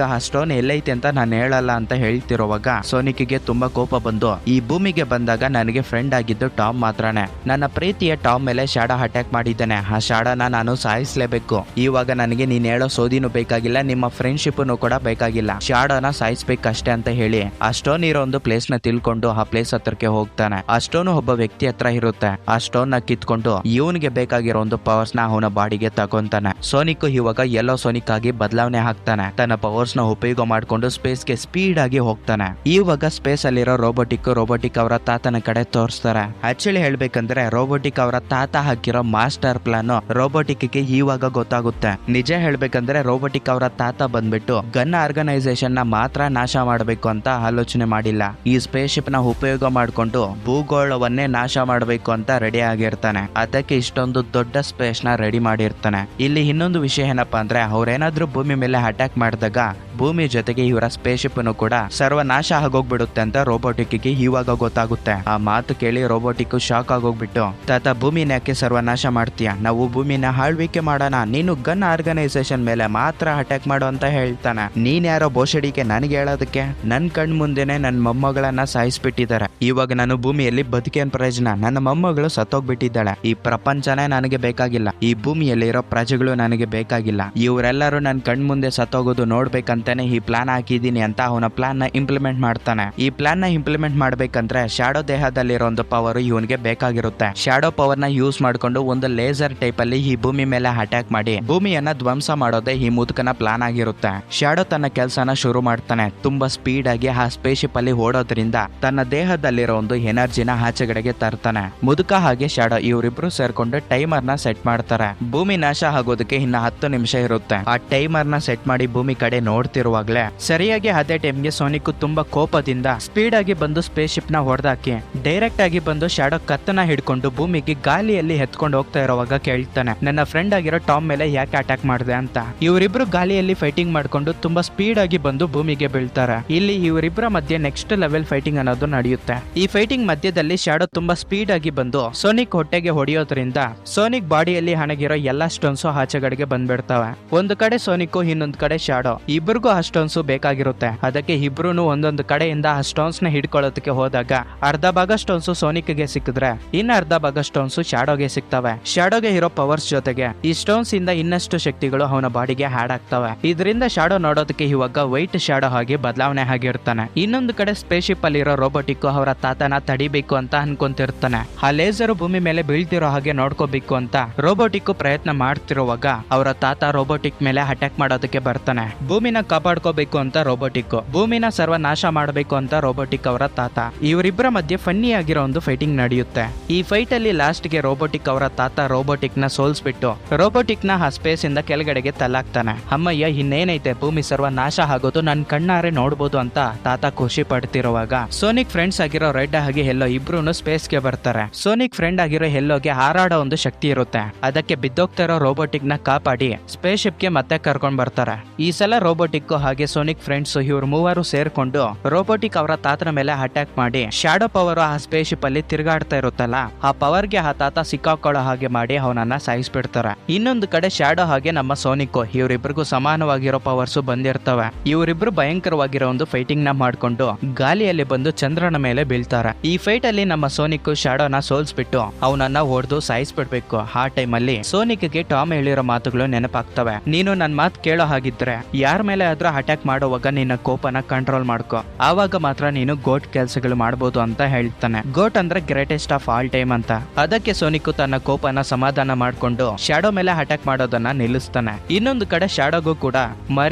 ಆ ಸ್ಟೋನ್ ಎಲ್ಲೈತಿ ಅಂತ ನಾನು ಹೇಳಲ್ಲ ಅಂತ ಹೇಳ್ತಿರುವಾಗ ಸೋನಿಕ್ಗೆ ತುಂಬಾ ಕೋಪ ಬಂದು, ಈ ಭೂಮಿಗೆ ಬಂದಾಗ ನನಗೆ ಫ್ರೆಂಡ್ ಆಗಿದ್ದು ಟಾಮ್ ಮಾತ್ರನೇ. ನನ್ನ ಪ್ರೀತಿಯ ಟಾಮ್ ಮೇಲೆ ಶಾಡಾ ಅಟ್ಯಾಕ್ ಮಾಡಿದ್ದಾನೆ. ಆ ಶಾಡಾನ ನಾನು ಸಾಯಿಸ್ಲೇಬೇಕು. ಇವಾಗ ನನಗೆ ನೀನ್ ಹೇಳೋ ಸೋದಿನೂ ಬೇಕಾಗಿಲ್ಲ. ನಿಮ್ಮ ಫ್ರೆಂಡ್ಶಿಪ್ ಕೂಡ ಬೇಕಾಗಿಲ್ಲ. ಶಾಡೋನ ಸಾಯಿಸ್ಬೇಕಷ್ಟೇ ಅಂತ ಹೇಳಿ ಆ ಸ್ಟೋನ್ ಇರೋ ಒಂದು ಪ್ಲೇಸ್ನ ತಿಳ್ಕೊಂಡು ಆ ಪ್ಲೇಸ್ ಹತ್ರಕ್ಕೆ ಹೋಗ್ತಾನೆ. ಆ ಒಬ್ಬ ವ್ಯಕ್ತಿ ಹತ್ರ ಇರುತ್ತೆ. ಆ ಸ್ಟೋನ್ನ ಕಿತ್ಕೊಂಡು ಇವನ್ಗೆ ಬೇಕಾಗಿರೋ ಒಂದು ಪವರ್ಸ್ನ ಅವನ ಬಾಡಿಗೆ ತಗೊಂತಾನೆ. ಸೋನಿಕ್ ಇವಾಗ ಎಲ್ಲೋ ಸೋನಿಕ್ ಆಗಿ ಬದಲಾವಣೆ ಹಾಕ್ತಾನೆ ತನ್ನ ಪವರ್ಸ್ನ ಉಪಯೋಗ ಮಾಡ್ಕೊಂಡು ಸ್ಪೇಸ್ಗೆ ಸ್ಪೀಡ್ ಆಗಿ ಹೋಗ್ತಾನೆ. ಇವಾಗ ಸ್ಪೇಸ್ ಅಲ್ಲಿರೋ ರೋಬೋಟಿಕ್ ರೋಬೋಟಿಕ್ ಅವರ ತಾತನ ಕಡೆ ತೋರಿಸ್ತಾರೆ. ಆಕ್ಚುಲಿ ಹೇಳ್ಬೇಕಂದ್ರೆ ರೋಬೋಟಿಕ್ ಅವರ ತಾತ ಹಾಕಿರೋ ಮಾಸ್ಟರ್ ಪ್ಲಾನ್ ರೋಬೋಟಿಕ್ಗೆ ಇವಾಗ ಗೊತ್ತಾಗುತ್ತೆ. ನಿಜ ಹೇಳ್ಬೇಕಂದ್ರೆ ರೋಬೋಟಿಕ್ ಅವರ ತಾತ ಬಂದ್ಬಿಟ್ಟು ಗನ್ ಆರ್ಗನೈಸೇಷನ್ನ ಮಾತ್ರ ನಾಶ ಮಾಡಬೇಕು ಅಂತ ಆಲೋಚನೆ ಮಾಡಿಲ್ಲ. ಈ ಸ್ಪೇಸ್ ಶಿಪ್ನ ಉಪಯೋಗ ಮಾಡಿಕೊಂಡು ಭೂಗೋಳವನ್ನೇ ನಾಶ ಮಾಡಬೇಕು ಅಂತ ರೆಡಿ ಆಗಿರ್ತಾನೆ. ಅದಕ್ಕೆ ಇಷ್ಟೊಂದು ದೊಡ್ಡ ಸ್ಪೇಸ್ನ ರೆಡಿ ಮಾಡಿರ್ತಾನೆ. ಇಲ್ಲಿ ಇನ್ನೊಂದು ವಿಷಯ ಏನಪ್ಪಾ ಅಂದ್ರೆ, ಅವ್ರೇನಾದ್ರೂ ಭೂಮಿ ಮೇಲೆ ಅಟ್ಯಾಕ್ ಮಾಡಿದಾಗ ಭೂಮಿ ಜೊತೆಗೆ ಇವರ ಸ್ಪೇಸ್ ಶಿಪ್ ಕೂಡ ಸರ್ವನಾಶ ಆಗೋಗ್ಬಿಡುತ್ತೆ ಅಂತ ರೋಬೋಟಿಕ್ಗೆ ಇವಾಗ ಗೊತ್ತಾಗುತ್ತೆ. ಆ ಮಾತು ಕೇಳಿ ರೋಬೋಟಿಕ್ ಶಾಕ್ ಆಗೋಗ್ಬಿಟ್ಟು, ತಾತ ಭೂಮಿನ ಯಾಕೆ ಸರ್ವನಾಶ ಮಾಡ್ತೀಯ? ನಾವು ಭೂಮಿನ ಆಳ್ವಿಕೆ ಮಾಡೋಣ. ನೀನು ಗನ್ ಆರ್ಗನೈಸೇಷನ್ ಮೇಲೆ ಮಾತ್ರ ಅಟ್ಯಾಕ್ ಮಾಡು ಅಂತ ಹೇಳ್ತಾನೆ, ನೀನ್ ಯಾರೋ ಬೋಷಡಿಗೆ ನನಗೆ ಹೇಳೋದಕ್ಕೆ? ನನ್ ಕಣ್ ಮುಂದೆನೆ ನನ್ನ ಮೊಮ್ಮಗಳನ್ನ ಸಾಯಿಸ್ಬಿಟ್ಟಿದ್ದಾರೆ. ಇವಾಗ ನಾನು ಭೂಮಿಯಲ್ಲಿ ಬದುಕೇನ್ ಪ್ರಯೋಜನ? ನನ್ನ ಮೊಮ್ಮಗಳು ಸತ್ತೋಗ್ಬಿಟ್ಟಿದ್ದಾಳೆ. ಈ ಪ್ರಪಂಚನೇ ನನಗೆ ಬೇಕಾಗಿಲ್ಲ. ಈ ಭೂಮಿಯಲ್ಲಿ ಇರೋ ಪ್ರಜೆಗಳು ನನಗೆ ಬೇಕಾಗಿಲ್ಲ. ಇವರೆಲ್ಲರೂ ನನ್ನ ಕಣ್ ಮುಂದೆ ಸತ್ತೋಗೋದು ನೋಡ್ಬೇಕಂತಾನೆ ಈ ಪ್ಲಾನ್ ಹಾಕಿದೀನಿ ಅಂತ ಅವನ ಪ್ಲಾನ್ನ ಇಂಪ್ಲಿಮೆಂಟ್ ಮಾಡ್ತಾನೆ. ಈ ಪ್ಲಾನ್ನ ಇಂಪ್ಲಿಮೆಂಟ್ ಮಾಡ್ಬೇಕಂದ್ರೆ ಶಾಡೋ ದೇಹದಲ್ಲಿರೋ ಒಂದು ಪವರ್ ಇವನಿಗೆ ಬೇಕಾಗಿರುತ್ತೆ. ಶಾಡೋ ಪವರ್ನ ಯೂಸ್ ಮಾಡ್ಕೊಂಡು ಒಂದು ಲೇಸರ್ ಟೈಪ್ ಅಲ್ಲಿ ಈ ಭೂಮಿ ಮೇಲೆ ಅಟ್ಯಾಕ್ ಮಾಡಿ ಭೂಮಿಯನ್ನ ಧ್ವಂಸ ಮಾಡೋದೇ ಈ ಮುದುಕನ ಪ್ಲಾನ್ ಆಗಿರುತ್ತೆ. ಶಾಡೋ ತನ್ನ ಕೆಲಸನ ಶುರು ಮಾಡ್ತಾನೆ. ತುಂಬಾ ಸ್ಪೀಡ್ ಆಗಿ ಆ ಸ್ಪೇಸ್ ಶಿಪ್ ಅಲ್ಲಿ ಓಡೋದ್ರಿಂದ ತನ್ನ ದೇಹದಲ್ಲಿರೋ ಒಂದು ಎನರ್ಜಿನ ಆಚೆಗಡೆಗೆ ತರ್ತಾನೆ. ಮುದುಕ ಹಾಗೆ ಶ್ಯಾಡೋ ಇವರಿಬ್ರು ಸೇರ್ಕೊಂಡು ಟೈಮರ್ನ ಸೆಟ್ ಮಾಡ್ತಾರೆ. ಭೂಮಿ ನಾಶ ಆಗೋದಕ್ಕೆ ಇನ್ನ ಹತ್ತು ನಿಮಿಷ ಇರುತ್ತೆ. ಆ ಟೈಮರ್ನ ಸೆಟ್ ಮಾಡಿ ಭೂಮಿ ಕಡೆ ನೋಡ್ತಿರುವಾಗ್ಲೇ ಸರಿಯಾಗಿ ಅದೇ ಟೈಮ್ಗೆ ಸೋನಿಕ್ ತುಂಬಾ ಕೋಪದಿಂದ ಸ್ಪೀಡ್ ಆಗಿ ಬಂದು ಸ್ಪೇಸ್ ಶಿಪ್ನ ಹೊಡೆದಾಕಿ ಡೈರೆಕ್ಟ್ ಆಗಿ ಬಂದು ಶ್ಯಾಡೋ ಕತ್ತನ ಹಿಡ್ಕೊಂಡು ಭೂಮಿಗೆ ಗಾಲಿಯಲ್ಲಿ ಎತ್ಕೊಂಡು ಹೋಗ್ತಾ ಇರುವಾಗ ಕೇಳ್ತಾನೆ. ನನ್ನ ಫ್ರೆಂಡ್ ಆಗಿರೋ ಟಾಮ್ ಮೇಲೆ ಯಾಕೆ ಅಟ್ಯಾಕ್ ಮಾಡಿದೆ ಅಂತ. ಇವರಿಬ್ರು ಗಾಲಿಯಲ್ಲಿ ಫೈಟಿಂಗ್ ಮಾಡ್ಕೊಂಡು ತುಂಬಾ ಸ್ಪೀಡ್ ಆಗಿ ಬಂದು ಭೂಮಿಗೆ ಬೀಳ್ತಾರೆ. ಇಲ್ಲಿ ಇವರಿಬ್ಬರ ಮಧ್ಯೆ ನೆಕ್ಸ್ಟ್ ಲೆವೆಲ್ ಫೈಟಿಂಗ್ ಅನ್ನೋದು ನಡೆಯುತ್ತೆ. ಈ ಫೈಟಿಂಗ್ ಮಧ್ಯದಲ್ಲಿ ಶಾಡೋ ತುಂಬಾ ಸ್ಪೀಡ್ ಆಗಿ ಬಂದು ಸೋನಿಕ್ ಹೊಟ್ಟೆಗೆ ಹೊಡೆಯೋದ್ರಿಂದ ಸೋನಿಕ್ ಬಾಡಿಯಲ್ಲಿ ಹಣಗಿರೋ ಎಲ್ಲಾ ಸ್ಟೋನ್ಸ್ ಆಚೆಗಡೆಗೆ ಬಂದ್ಬಿಡ್ತವೆ. ಒಂದು ಕಡೆ ಸೋನಿಕ್ ಇನ್ನೊಂದು ಕಡೆ ಶಾಡೋ ಇಬ್ಬರಿಗೂ ಆ ಸ್ಟೋನ್ಸ್ ಬೇಕಾಗಿರುತ್ತೆ. ಅದಕ್ಕೆ ಇಬ್ರು ಒಂದೊಂದು ಕಡೆಯಿಂದ ಆ ಸ್ಟೋನ್ಸ್ನ ಹಿಡ್ಕೊಳ್ಳೋದಕ್ಕೆ ಹೋದಾಗ ಅರ್ಧ ಭಾಗ ಸ್ಟೋನ್ಸ್ ಸೋನಿಕ್ಗೆ ಸಿಕ್ಕಿದ್ರೆ ಇನ್ನ ಅರ್ಧ ಭಾಗ ಸ್ಟೋನ್ಸ್ ಶಾಡೋಗೆ ಸಿಗ್ತವೆ ಶಾಡೋಗೆ ಇರೋ ಪವರ್ಸ್ ಜೊತೆಗೆ ಈ ಸ್ಟೋನ್ಸ್ ಇಂದ ಇನ್ನಷ್ಟು ಶಕ್ತಿಗಳು ಅವನ ಬಾಡಿಗೆ ಹ್ಯಾಡ್ ಆಗ್ತವೆ. ಇದರಿಂದ ಶಾಡೋ ನೋಡೋದಕ್ಕೆ ಇವಾಗ ವೈಟ್ ಶಾಡೋ ಹಾಗೆ ಬದಲಾವಣೆ ಆಗಿರ್ತಾನೆ. ಇನ್ನೊಂದು ಕಡೆ ಸ್ಪೇಸ್ ಶಿಪ್ ಅಲ್ಲಿರೋ ರೋಬೋಟಿಕ್ ಅವರ ತಾತನ ತಡಿಬೇಕು ಅಂತ ಅನ್ಕೊಂತಿರ್ತಾನೆ. ಆ ಲೇಸರ್ ಭೂಮಿ ಮೇಲೆ ಬೀಳ್ತಿರೋ ಹಾಗೆ ನೋಡ್ಕೋಬೇಕು ಅಂತ ರೋಬೋಟಿಕ್ ಪ್ರಯತ್ನ ಮಾಡ್ತಿರುವಾಗ ಅವರ ತಾತ ರೋಬೋಟಿಕ್ ಮೇಲೆ ಅಟ್ಯಾಕ್ ಮಾಡೋದಕ್ಕೆ ಬರ್ತಾನೆ. ಭೂಮಿನ ಕಾಪಾಡ್ಕೋಬೇಕು ಅಂತ ರೋಬೋಟಿಕ್ ಭೂಮಿನ ಸರ್ವ ನಾಶ ಮಾಡಬೇಕು ಅಂತ ರೋಬೋಟಿಕ್ ಅವರ ತಾತ. ಇವರಿಬ್ಬರ ಮಧ್ಯೆ ಫನ್ನಿ ಆಗಿರೋ ಒಂದು ಫೈಟಿಂಗ್ ನಡೆಯುತ್ತೆ. ಈ ಫೈಟ್ ಅಲ್ಲಿ ಲಾಸ್ಟ್ಗೆ ರೋಬೋಟಿಕ್ ಅವರ ತಾತ ರೋಬೋಟಿಕ್ನ ಸೋಲ್ಸ್ಬಿಟ್ಟು ರೋಬೋಟಿಕ್ನ ಆ ಸ್ಪೇಸ್ ಇಂದ ಕೆಳಗಡೆಗೆ ತಲ್ಲಾಕ್ತಾನೆ ಅಮ್ಮಯ್ಯ ಇನ್ನೇನೈತೆ ಭೂಮಿ ಸರ್ವ ನಾಶ ಆಗೋದು ನನ್ ಕಣ್ಣಾರೆ ನೋಡ್ಬೋದು ಅಂತ ತಾತ ಖುಷಿ ಪಡ್ತಿರುವಾಗ. ಸೋನಿಕ್ ಫ್ರೆಂಡ್ಸ್ ಆಗಿರೋ ರೆಡ್ ಹಾಗೆ ಹೆಲ್ಲೋ ಇಬ್ರು ಸ್ಪೇಸ್ಗೆ ಬರ್ತಾರೆ. ಸೋನಿಕ್ ಫ್ರೆಂಡ್ ಆಗಿರೋ ಹೆಲ್ಲೋಗೆ ಹಾರಾಡೋ ಒಂದು ಶಕ್ತಿ ಇರುತ್ತೆ. ಅದಕ್ಕೆ ಬಿದ್ದೋಗ್ತಾ ಇರೋ ರೋಬೋಟಿಕ್ನ ಕಾಪಾಡಿ ಸ್ಪೇಸ್ ಶಿಪ್ಗೆ ಮತ್ತೆ ಕರ್ಕೊಂಡ್ ಬರ್ತಾರೆ. ಈ ಸಲ ರೋಬೋಟಿಕ್ ಹಾಗೆ ಸೋನಿಕ್ ಫ್ರೆಂಡ್ಸ್ ಇವ್ರು ಮೂವರು ಸೇರ್ಕೊಂಡು ರೋಬೋಟಿಕ್ ಅವರ ತಾತನ ಮೇಲೆ ಅಟ್ಯಾಕ್ ಮಾಡಿ ಶಾಡೋ ಪವರ್ ಆ ಸ್ಪೇಸ್ ಶಿಪ್ ಅಲ್ಲಿ ತಿರುಗಾಡ್ತಾ ಇರುತ್ತಲ್ಲ, ಆ ಪವರ್ಗೆ ಆ ತಾತ ಸಿಕ್ಕಾಕೊಳ್ಳೋ ಹಾಗೆ ಮಾಡಿ ಅವನನ್ನ ಸಾಯಿಸ್ಬಿಡ್ತಾರೆ. ಇನ್ನೊಂದು ಕಡೆ ಶಾಡೋ ಹಾಗೆ ನಮ್ಮ ಸೋನಿಕ್ ಇವರಿಬ್ರಿಗೂ ಸಮಾನವಾಗಿರೋ ಬಂದಿರ್ತವೆ. ಇವರಿಬ್ರು ಭಯಂಕರವಾಗಿರೋ ಒಂದು ಫೈಟಿಂಗ್ನ ಮಾಡ್ಕೊಂಡು ಗಾಲಿಯಲ್ಲಿ ಬಂದು ಚಂದ್ರನ ಮೇಲೆ ಬೀಳ್ತಾರೆ. ಈ ಫೈಟ್ ಅಲ್ಲಿ ನಮ್ಮ ಸೋನಿಕ್ ಶಾಡೋನ ಸೋಲ್ಸ್ಬಿಟ್ಟು ಅವನನ್ನ ಹೊಡೆದು ಸಾಯಿಸ್ಬಿಡ್ಬೇಕು. ಆ ಟೈಮ್ ಅಲ್ಲಿ ಸೋನಿಕ್ಗೆ ಟಾಮ್ ಹೇಳಿರೋ ಮಾತುಗಳು ನೆನಪಾಗ್ತವೆ. ನೀನು ನನ್ ಮಾತು ಕೇಳೋ ಹಾಗಿದ್ರೆ ಯಾರ ಮೇಲೆ ಆದ್ರೂ ಅಟ್ಯಾಕ್ ಮಾಡುವಾಗ ನಿನ್ನ ಕೋಪನ ಕಂಟ್ರೋಲ್ ಮಾಡ್ಕೋ. ಆವಾಗ ಮಾತ್ರ ನೀನು ಗೋಟ್ ಕೆಲಸಗಳು ಮಾಡಬಹುದು ಅಂತ ಹೇಳ್ತಾನೆ. ಗೋಟ್ ಅಂದ್ರೆ ಗ್ರೇಟೆಸ್ಟ್ ಆಫ್ ಆಲ್ ಟೈಮ್ ಅಂತ. ಅದಕ್ಕೆ ಸೋನಿಕ್ ತನ್ನ ಕೋಪನ ಸಮಾಧಾನ ಮಾಡ್ಕೊಂಡು ಶಾಡೋ ಮೇಲೆ ಅಟ್ಯಾಕ್ ಮಾಡೋದನ್ನ ನಿಲ್ಲಿಸ್ತಾನೆ. ಇನ್ನೊಂದು ಕಡೆ ಶಾಡೋಗೂ ಕೂಡ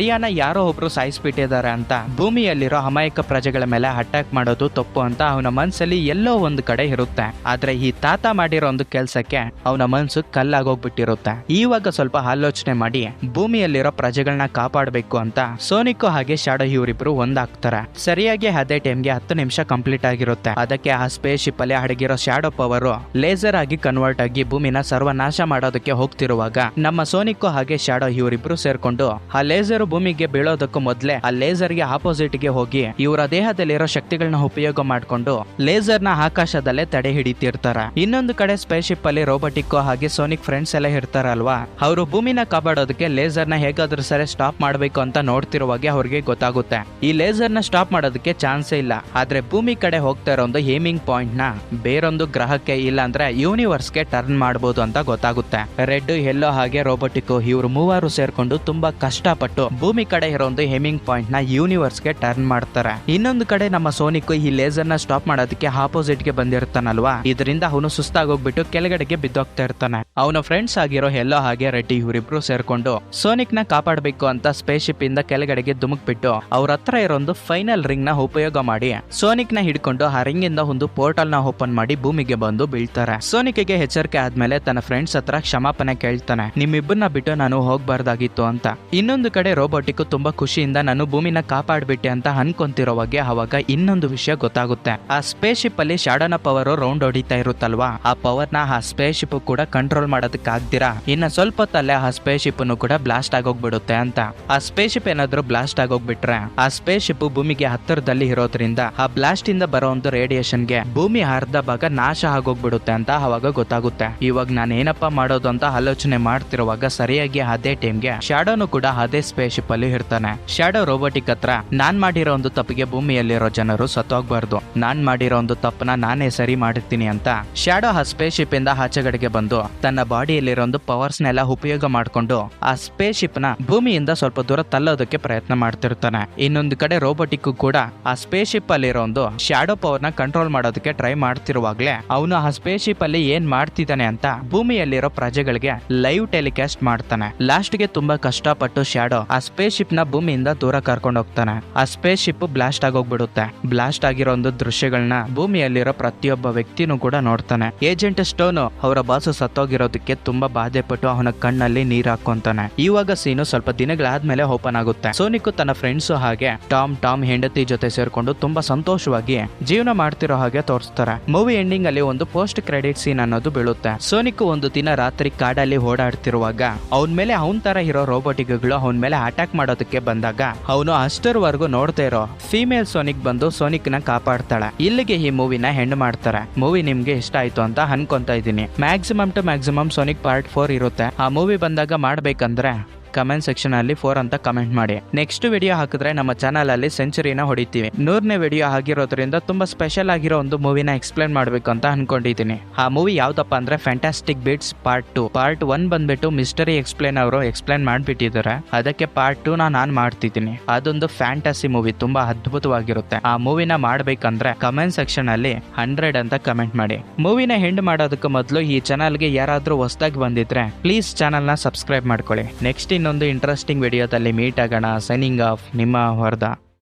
ಮರಿಯಾನ ಯಾರೋ ಒಬ್ರು ಸಾಯಿಸ್ಬಿಟ್ಟಿದ್ದಾರೆ ಅಂತ ಭೂಮಿಯಲ್ಲಿರೋ ಅಮಾಯಕ ಪ್ರಜೆಗಳ ಮೇಲೆ ಅಟ್ಯಾಕ್ ಮಾಡೋದು ತಪ್ಪು ಅಂತ ಅವನ ಮನ್ಸಲ್ಲಿ ಎಲ್ಲೋ ಒಂದು ಕಡೆ ಇರುತ್ತೆ. ಆದ್ರೆ ಈ ತಾತ ಮಾಡಿರೋ ಒಂದು ಕೆಲ್ಸಕ್ಕೆ ಅವನ ಮನ್ಸು ಕಲ್ಲಾಗೋಗ್ಬಿಟ್ಟಿರುತ್ತೆ. ಈವಾಗ ಸ್ವಲ್ಪ ಆಲೋಚನೆ ಮಾಡಿ ಭೂಮಿಯಲ್ಲಿರೋ ಪ್ರಜೆಗಳನ್ನ ಕಾಪಾಡಬೇಕು ಅಂತ ಸೋನಿಕ್ ಹಾಗೆ ಶಾಡೋ ಇವರಿಬ್ರು ಒಂದಾಗ್ತಾರೆ. ಸರಿಯಾಗಿ ಅದೇ ಟೈಮ್ಗೆ ಹತ್ತು ನಿಮಿಷ ಕಂಪ್ಲೀಟ್ ಆಗಿರುತ್ತೆ. ಅದಕ್ಕೆ ಆ ಸ್ಪೇಸ್ ಶಿಪ್ ಅಲ್ಲಿ ಅಡಗಿರೋ ಶಾಡೋ ಪವರ್ ಲೇಸರ್ ಆಗಿ ಕನ್ವರ್ಟ್ ಆಗಿ ಭೂಮಿನ ಸರ್ವನಾಶ ಮಾಡೋದಕ್ಕೆ ಹೋಗ್ತಿರುವಾಗ ನಮ್ಮ ಸೋನಿಕ್ ಹಾಗೆ ಶಾಡೋ ಇವರಿಬ್ರು ಸೇರ್ಕೊಂಡು ಆ ಲೇಸರ್ ಭೂಮಿಗೆ ಬೀಳೋದಕ್ಕೂ ಮೊದಲೇ ಆ ಲೇಸರ್ಗೆ ಆಪೋಸಿಟ್ಗೆ ಹೋಗಿ ಇವರ ದೇಹದಲ್ಲಿರೋ ಶಕ್ತಿಗಳನ್ನ ಉಪಯೋಗ ಮಾಡಿಕೊಂಡು ಲೇಸರ್ನ ಆಕಾಶದಲ್ಲೇ ತಡೆ ಹಿಡಿತಿರ್ತಾರ. ಇನ್ನೊಂದು ಕಡೆ ಸ್ಪೇಸ್ ಶಿಪ್ ಅಲ್ಲಿ ರೋಬೋಟಿಕ್ ಹಾಗೆ ಸೋನಿಕ್ ಫ್ರೆಂಡ್ಸ್ ಎಲ್ಲ ಇರ್ತಾರಲ್ವಾ? ಅವರು ಭೂಮಿನ ಕಾಪಾಡೋದಕ್ಕೆ ಲೇಸರ್ನ ಹೇಗಾದ್ರೂ ಸರಿ ಸ್ಟಾಪ್ ಮಾಡಬೇಕು ಅಂತ ನೋಡ್ತಿರುವಾಗೆ ಅವ್ರಿಗೆ ಗೊತ್ತಾಗುತ್ತೆ. ಈ ಲೇಸರ್ನ ಸ್ಟಾಪ್ ಮಾಡೋದಕ್ಕೆ ಚಾನ್ಸ್ ಇಲ್ಲ. ಆದ್ರೆ ಭೂಮಿ ಕಡೆ ಹೋಗ್ತಾ ಇರೋ ಒಂದು ಹೇಮಿಂಗ್ ಪಾಯಿಂಟ್ನ ಬೇರೊಂದು ಗ್ರಹಕ್ಕೆ ಇಲ್ಲ ಅಂದ್ರೆ ಯೂನಿವರ್ಸ್ಗೆ ಟರ್ನ್ ಮಾಡಬಹುದು ಅಂತ ಗೊತ್ತಾಗುತ್ತೆ. ರೆಡ್ ಎಲ್ಲೋ ಹಾಗೆ ರೋಬೋಟಿಕ್ ಇವರು ಮೂವರು ಸೇರ್ಕೊಂಡು ತುಂಬಾ ಕಷ್ಟಪಟ್ಟು ಭೂಮಿ ಕಡೆ ಇರೋ ಒಂದು ಹೆಮಿಂಗ್ ಪಾಯಿಂಟ್ನ ಯೂನಿವರ್ಸ್ಗೆ ಟರ್ನ್ ಮಾಡ್ತಾರೆ. ಇನ್ನೊಂದು ಕಡೆ ನಮ್ಮ ಸೋನಿಕ್ ಈ ಲೇಸರ್ನ ಸ್ಟಾಪ್ ಮಾಡೋದಕ್ಕೆ ಆಪೋಸಿಟ್ಗೆ ಬಂದಿರ್ತಾನಲ್ವಾ? ಇದರಿಂದ ಅವನು ಸುಸ್ತಾಗೋಗ್ಬಿಟ್ಟು ಕೆಳಗಡೆಗೆ ಬಿದ್ದೋಗ್ತಾ ಇರ್ತಾನೆ. ಅವನ ಫ್ರೆಂಡ್ಸ್ ಆಗಿರೋ ಎಲ್ಲೋ ಹಾಗೆ ರೆಡ್ಡಿ ಇವರಿಬ್ರು ಸೇರ್ಕೊಂಡು ಸೋನಿಕ್ನ ಕಾಪಾಡಬೇಕು ಅಂತ ಸ್ಪೇಸ್ ಶಿಪ್ ಇಂದ ಕೆಳಗಡೆಗೆ ಧುಮುಕ್ಬಿಟ್ಟು ಅವ್ರ ಹತ್ರ ಇರೋ ಒಂದು ಫೈನಲ್ ರಿಂಗ್ನ ಉಪಯೋಗ ಮಾಡಿ ಸೋನಿಕ್ನ ಹಿಡ್ಕೊಂಡು ಆ ರಿಂಗ್ ಇಂದ ಒಂದು ಪೋರ್ಟಲ್ನ ಓಪನ್ ಮಾಡಿ ಭೂಮಿಗೆ ಬಂದು ಬೀಳ್ತಾರೆ. ಸೋನಿಕ್ಗೆ ಎಚ್ಚರಿಕೆ ಆದ್ಮೇಲೆ ತನ್ನ ಫ್ರೆಂಡ್ಸ್ ಹತ್ರ ಕ್ಷಮಾಪಣೆ ಕೇಳ್ತಾನೆ. ನಿಮ್ಮಿಬ್ಬರನ್ನ ಬಿಟ್ಟು ನಾನು ಹೋಗ್ಬಾರ್ದಾಗಿತ್ತು ಅಂತ. ಇನ್ನೊಂದು ಕಡೆ ರೋಬೋಟಿಕ್ ತುಂಬಾ ಖುಷಿಯಿಂದ ನಾನು ಭೂಮಿನ ಕಾಪಾಡ್ಬಿಟ್ಟೆ ಅಂತ ಅನ್ಕೊಂತಿರೋವಾಗೆ ಅವಾಗ ಇನ್ನೊಂದು ವಿಷಯ ಗೊತ್ತಾಗುತ್ತೆ. ಆ ಸ್ಪೇಸ್ ಶಿಪ್ ಅಲ್ಲಿ ಶಾಡೋನ ಪವರ್ ರೌಂಡ್ ಹೊಡಿತಾ ಇರುತ್ತಲ್ವಾ? ಆ ಪವರ್ನ ಆ ಸ್ಪೇಸ್ ಶಿಪ್ ಕೂಡ ಕಂಟ್ರೋಲ್ ಮಾಡೋದಕ್ಕೆ ಆಗ್ದಿರಾ ಇನ್ನ ಸ್ವಲ್ಪ ಹೊತ್ತಲ್ಲೇ ಆ ಸ್ಪೇಸ್ ಶಿಪ್ ಕೂಡ ಬ್ಲಾಸ್ಟ್ ಆಗೋಗ್ಬಿಡುತ್ತೆ ಅಂತ. ಆ ಸ್ಪೇಸ್ ಶಿಪ್ ಏನಾದ್ರೂ ಬ್ಲಾಸ್ಟ್ ಆಗೋಗ್ಬಿಟ್ರೆ, ಆ ಸ್ಪೇಸ್ ಶಿಪ್ ಭೂಮಿಗೆ ಹತ್ತಿರದಲ್ಲಿ ಇರೋದ್ರಿಂದ ಆ ಬ್ಲಾಸ್ಟ್ ಇಂದ ಬರೋ ಒಂದು ರೇಡಿಯೇಷನ್ಗೆ ಭೂಮಿ ಅರ್ಧ ಭಾಗ ನಾಶ ಆಗೋಗ್ಬಿಡುತ್ತೆ ಅಂತ ಅವಾಗ ಗೊತ್ತಾಗುತ್ತೆ. ಇವಾಗ ನಾನು ಏನಪ್ಪಾ ಮಾಡೋದು ಅಂತ ಆಲೋಚನೆ ಮಾಡ್ತಿರುವಾಗ ಸರಿಯಾಗಿ ಅದೇ ಟೈಮ್ಗೆ ಶಾಡೋನು ಕೂಡ ಅದೇ ಸ್ಪೇಸ್ ಶಿಪ್ ಅಲ್ಲಿ ಇರ್ತಾನೆ ಶ್ಯಾಡೋ ರೋಬೋಟಿಕ್ ಹತ್ರ ನಾನ್ ಮಾಡಿರೋ ಒಂದು ತಪ್ಪಿಗೆ ಭೂಮಿಯಲ್ಲಿರೋ ಜನರು ಸತ್ತೋಗ್ಬಾರ್ದು. ನಾನ್ ಮಾಡಿರೋ ಒಂದು ತಪ್ಪನ ನಾನೇ ಸರಿ ಮಾಡಿರ್ತೀನಿ ಅಂತ. ಶ್ಯಾಡೋ ಆ ಸ್ಪೇಸ್ ಶಿಪ್ ಇಂದ ಆಚೆಗಡೆಗೆ ಬಂದು ತನ್ನ ಬಾಡಿಯಲ್ಲಿರೋ ಒಂದು ಪವರ್ಸ್ ನೆಲ್ಲ ಉಪಯೋಗ ಮಾಡ್ಕೊಂಡು ಆ ಸ್ಪೇಸ್ ಶಿಪ್ನ ಭೂಮಿಯಿಂದ ಸ್ವಲ್ಪ ದೂರ ತಲ್ಲೋದಕ್ಕೆ ಪ್ರಯತ್ನ ಮಾಡ್ತಿರ್ತಾನೆ. ಇನ್ನೊಂದು ಕಡೆ ರೋಬೋಟಿಕ್ ಕೂಡ ಆ ಸ್ಪೇಸ್ ಶಿಪ್ ಅಲ್ಲಿರೋ ಒಂದು ಶ್ಯಾಡೋ ಪವರ್ನ ಕಂಟ್ರೋಲ್ ಮಾಡೋದಕ್ಕೆ ಟ್ರೈ ಮಾಡ್ತಿರುವಾಗ್ಲೇ ಅವನು ಆ ಸ್ಪೇಸ್ ಶಿಪ್ ಅಲ್ಲಿ ಏನ್ ಮಾಡ್ತಿದ್ದಾನೆ ಅಂತ ಭೂಮಿಯಲ್ಲಿರೋ ಪ್ರಜೆಗಳಿಗೆ ಲೈವ್ ಟೆಲಿಕಾಸ್ಟ್ ಮಾಡ್ತಾನೆ. ಲಾಸ್ಟ್ಗೆ ತುಂಬಾ ಕಷ್ಟಪಟ್ಟು ಶ್ಯಾಡೋ ಆ ಸ್ಪೇಸ್ ಶಿಪ್ನ ಭೂಮಿಯಿಂದ ದೂರ ಕರ್ಕೊಂಡು ಹೋಗ್ತಾನೆ. ಆ ಸ್ಪೇಸ್ ಶಿಪ್ ಬ್ಲಾಸ್ಟ್ ಆಗೋಗ್ಬಿಡುತ್ತೆ. ಬ್ಲಾಸ್ಟ್ ಆಗಿರೋ ಒಂದು ದೃಶ್ಯಗಳನ್ನ ಭೂಮಿಯಲ್ಲಿರೋ ಪ್ರತಿಯೊಬ್ಬ ವ್ಯಕ್ತಿನೂ ಕೂಡ ನೋಡ್ತಾನೆ. ಏಜೆಂಟ್ ಸ್ಟೋನ್ ಅವರ ಬಾಸು ಸತ್ತೋಗಿರೋದಕ್ಕೆ ತುಂಬಾ ಬಾಧೆ ಪಟ್ಟು ಅವನ ಕಣ್ಣಲ್ಲಿ ನೀರ್ ಹಾಕೊಂತಾನೆ ಇವಾಗ ಸೀನು ಸ್ವಲ್ಪ ದಿನಗಳಾದ್ಮೇಲೆ ಓಪನ್ ಆಗುತ್ತೆ. ಸೋನಿಕ್ ತನ್ನ ಫ್ರೆಂಡ್ಸ್ ಹಾಗೆ ಟಾಮ್ ಟಾಮ್ ಹೆಂಡತಿ ಜೊತೆ ಸೇರ್ಕೊಂಡು ತುಂಬಾ ಸಂತೋಷವಾಗಿ ಜೀವನ ಮಾಡ್ತಿರೋ ಹಾಗೆ ತೋರಿಸ್ತಾರೆ. ಮೂವಿ ಎಂಡಿಂಗ್ ಅಲ್ಲಿ ಒಂದು ಪೋಸ್ಟ್ ಕ್ರೆಡಿಟ್ ಸೀನ್ ಅನ್ನೋದು ಬೀಳುತ್ತೆ. ಸೋನಿಕ್ ಒಂದು ದಿನ ರಾತ್ರಿ ಕಾಡಲ್ಲಿ ಓಡಾಡ್ತಿರುವಾಗ ಅವನ ಮೇಲೆ ಅವನ್ ತರ ಇರೋ ರೋಬೋಟಿಕ್ಗಳು ಅವನ ಮೇಲೆ ಅಟ್ಯಾಕ್ ಮಾಡೋದಕ್ಕೆ ಬಂದಾಗ, ಅವನು ಅಷ್ಟರವರೆಗೂ ನೋಡ್ತಾ ಇರೋ ಫೀಮೇಲ್ ಸೋನಿಕ್ ಬಂದು ಸೋನಿಕ್ನ ಕಾಪಾಡ್ತಾಳೆ. ಇಲ್ಲಿಗೆ ಈ ಮೂವಿನ ಹೆಣ್ಣು ಮಾಡ್ತಾರೆ. ಮೂವಿ ನಿಮ್ಗೆ ಇಷ್ಟ ಆಯ್ತು ಅಂತ ಅನ್ಕೊಂತ ಇದ್ದೀನಿ. Maximum to maximum Sonic part four ಇರುತ್ತೆ. ಆ ಮೂವಿ ಬಂದಾಗ ಮಾಡ್ಬೇಕಂದ್ರೆ ಕಮೆಂಟ್ ಸೆಕ್ಷನ್ ಅಲ್ಲಿ ಫೋರ್ ಅಂತ ಕಮೆಂಟ್ ಮಾಡಿ. ನೆಕ್ಸ್ಟ್ ವಿಡಿಯೋ ಹಾಕಿದ್ರೆ ನಮ್ಮ ಚಾನಲ್ ಅಲ್ಲಿ ಸೆಂಚುರಿನ ಹೊಡಿತೀವಿ. ನೂರನೇ ವಿಡಿಯೋ ಆಗಿರೋದ್ರಿಂದ ತುಂಬಾ ಸ್ಪೆಷಲ್ ಆಗಿರೋ ಒಂದು ಮೂವಿನ ಎಕ್ಸ್ಪ್ಲೇನ್ ಮಾಡ್ಬೇಕು ಅಂತ ಅನ್ಕೊಂಡಿದ್ದೀನಿ. ಆ ಮೂವಿ ಯಾವ್ದಪ್ಪ ಅಂದ್ರೆ Fantastic Beasts part two part one ಬಂದ್ಬಿಟ್ಟು ಮಿಸ್ಟರಿ ಎಕ್ಸ್ಪ್ಲೇನ್ ಅವರು ಎಕ್ಸ್ಪ್ಲೇನ್ ಮಾಡ್ಬಿಟ್ಟಿದ್ದಾರೆ. ಅದಕ್ಕೆ ಪಾರ್ಟ್ ಟು ನಾನು ಮಾಡ್ತಿದ್ದೀನಿ. ಅದೊಂದು ಫ್ಯಾಂಟಸಿ ಮೂವಿ ತುಂಬಾ ಅದ್ಭುತವಾಗಿರುತ್ತೆ. ಆ ಮೂವಿನ ಮಾಡ್ಬೇಕಂದ್ರೆ ಕಮೆಂಟ್ ಸೆಕ್ಷನ್ ಅಲ್ಲಿ ಹಂಡ್ರೆಡ್ ಅಂತ ಕಮೆಂಟ್ ಮಾಡಿ. ಮೂವಿನ ಹೆಂಡ್ ಮಾಡೋದಕ್ಕೆ ಮೊದಲು ಈ ಚಾನಲ್ಗೆ ಯಾರಾದ್ರೂ ಹೊಸದಾಗಿ ಬಂದಿದ್ರೆ ಪ್ಲೀಸ್ ಚಾನಲ್ನ ಸಬ್ಸ್ಕ್ರೈಬ್ ಮಾಡ್ಕೊಳ್ಳಿ. ನೆಕ್ಸ್ಟ್ ಇನ್ನೊಂದು ಇಂಟ್ರೆಸ್ಟಿಂಗ್ ವಿಡಿಯೋದಲ್ಲಿ ಮೀಟ್ ಆಗೋಣ. ಸೈನಿಂಗ್ ಆಫ್ ನಿಮ್ಮ ವರದಾ.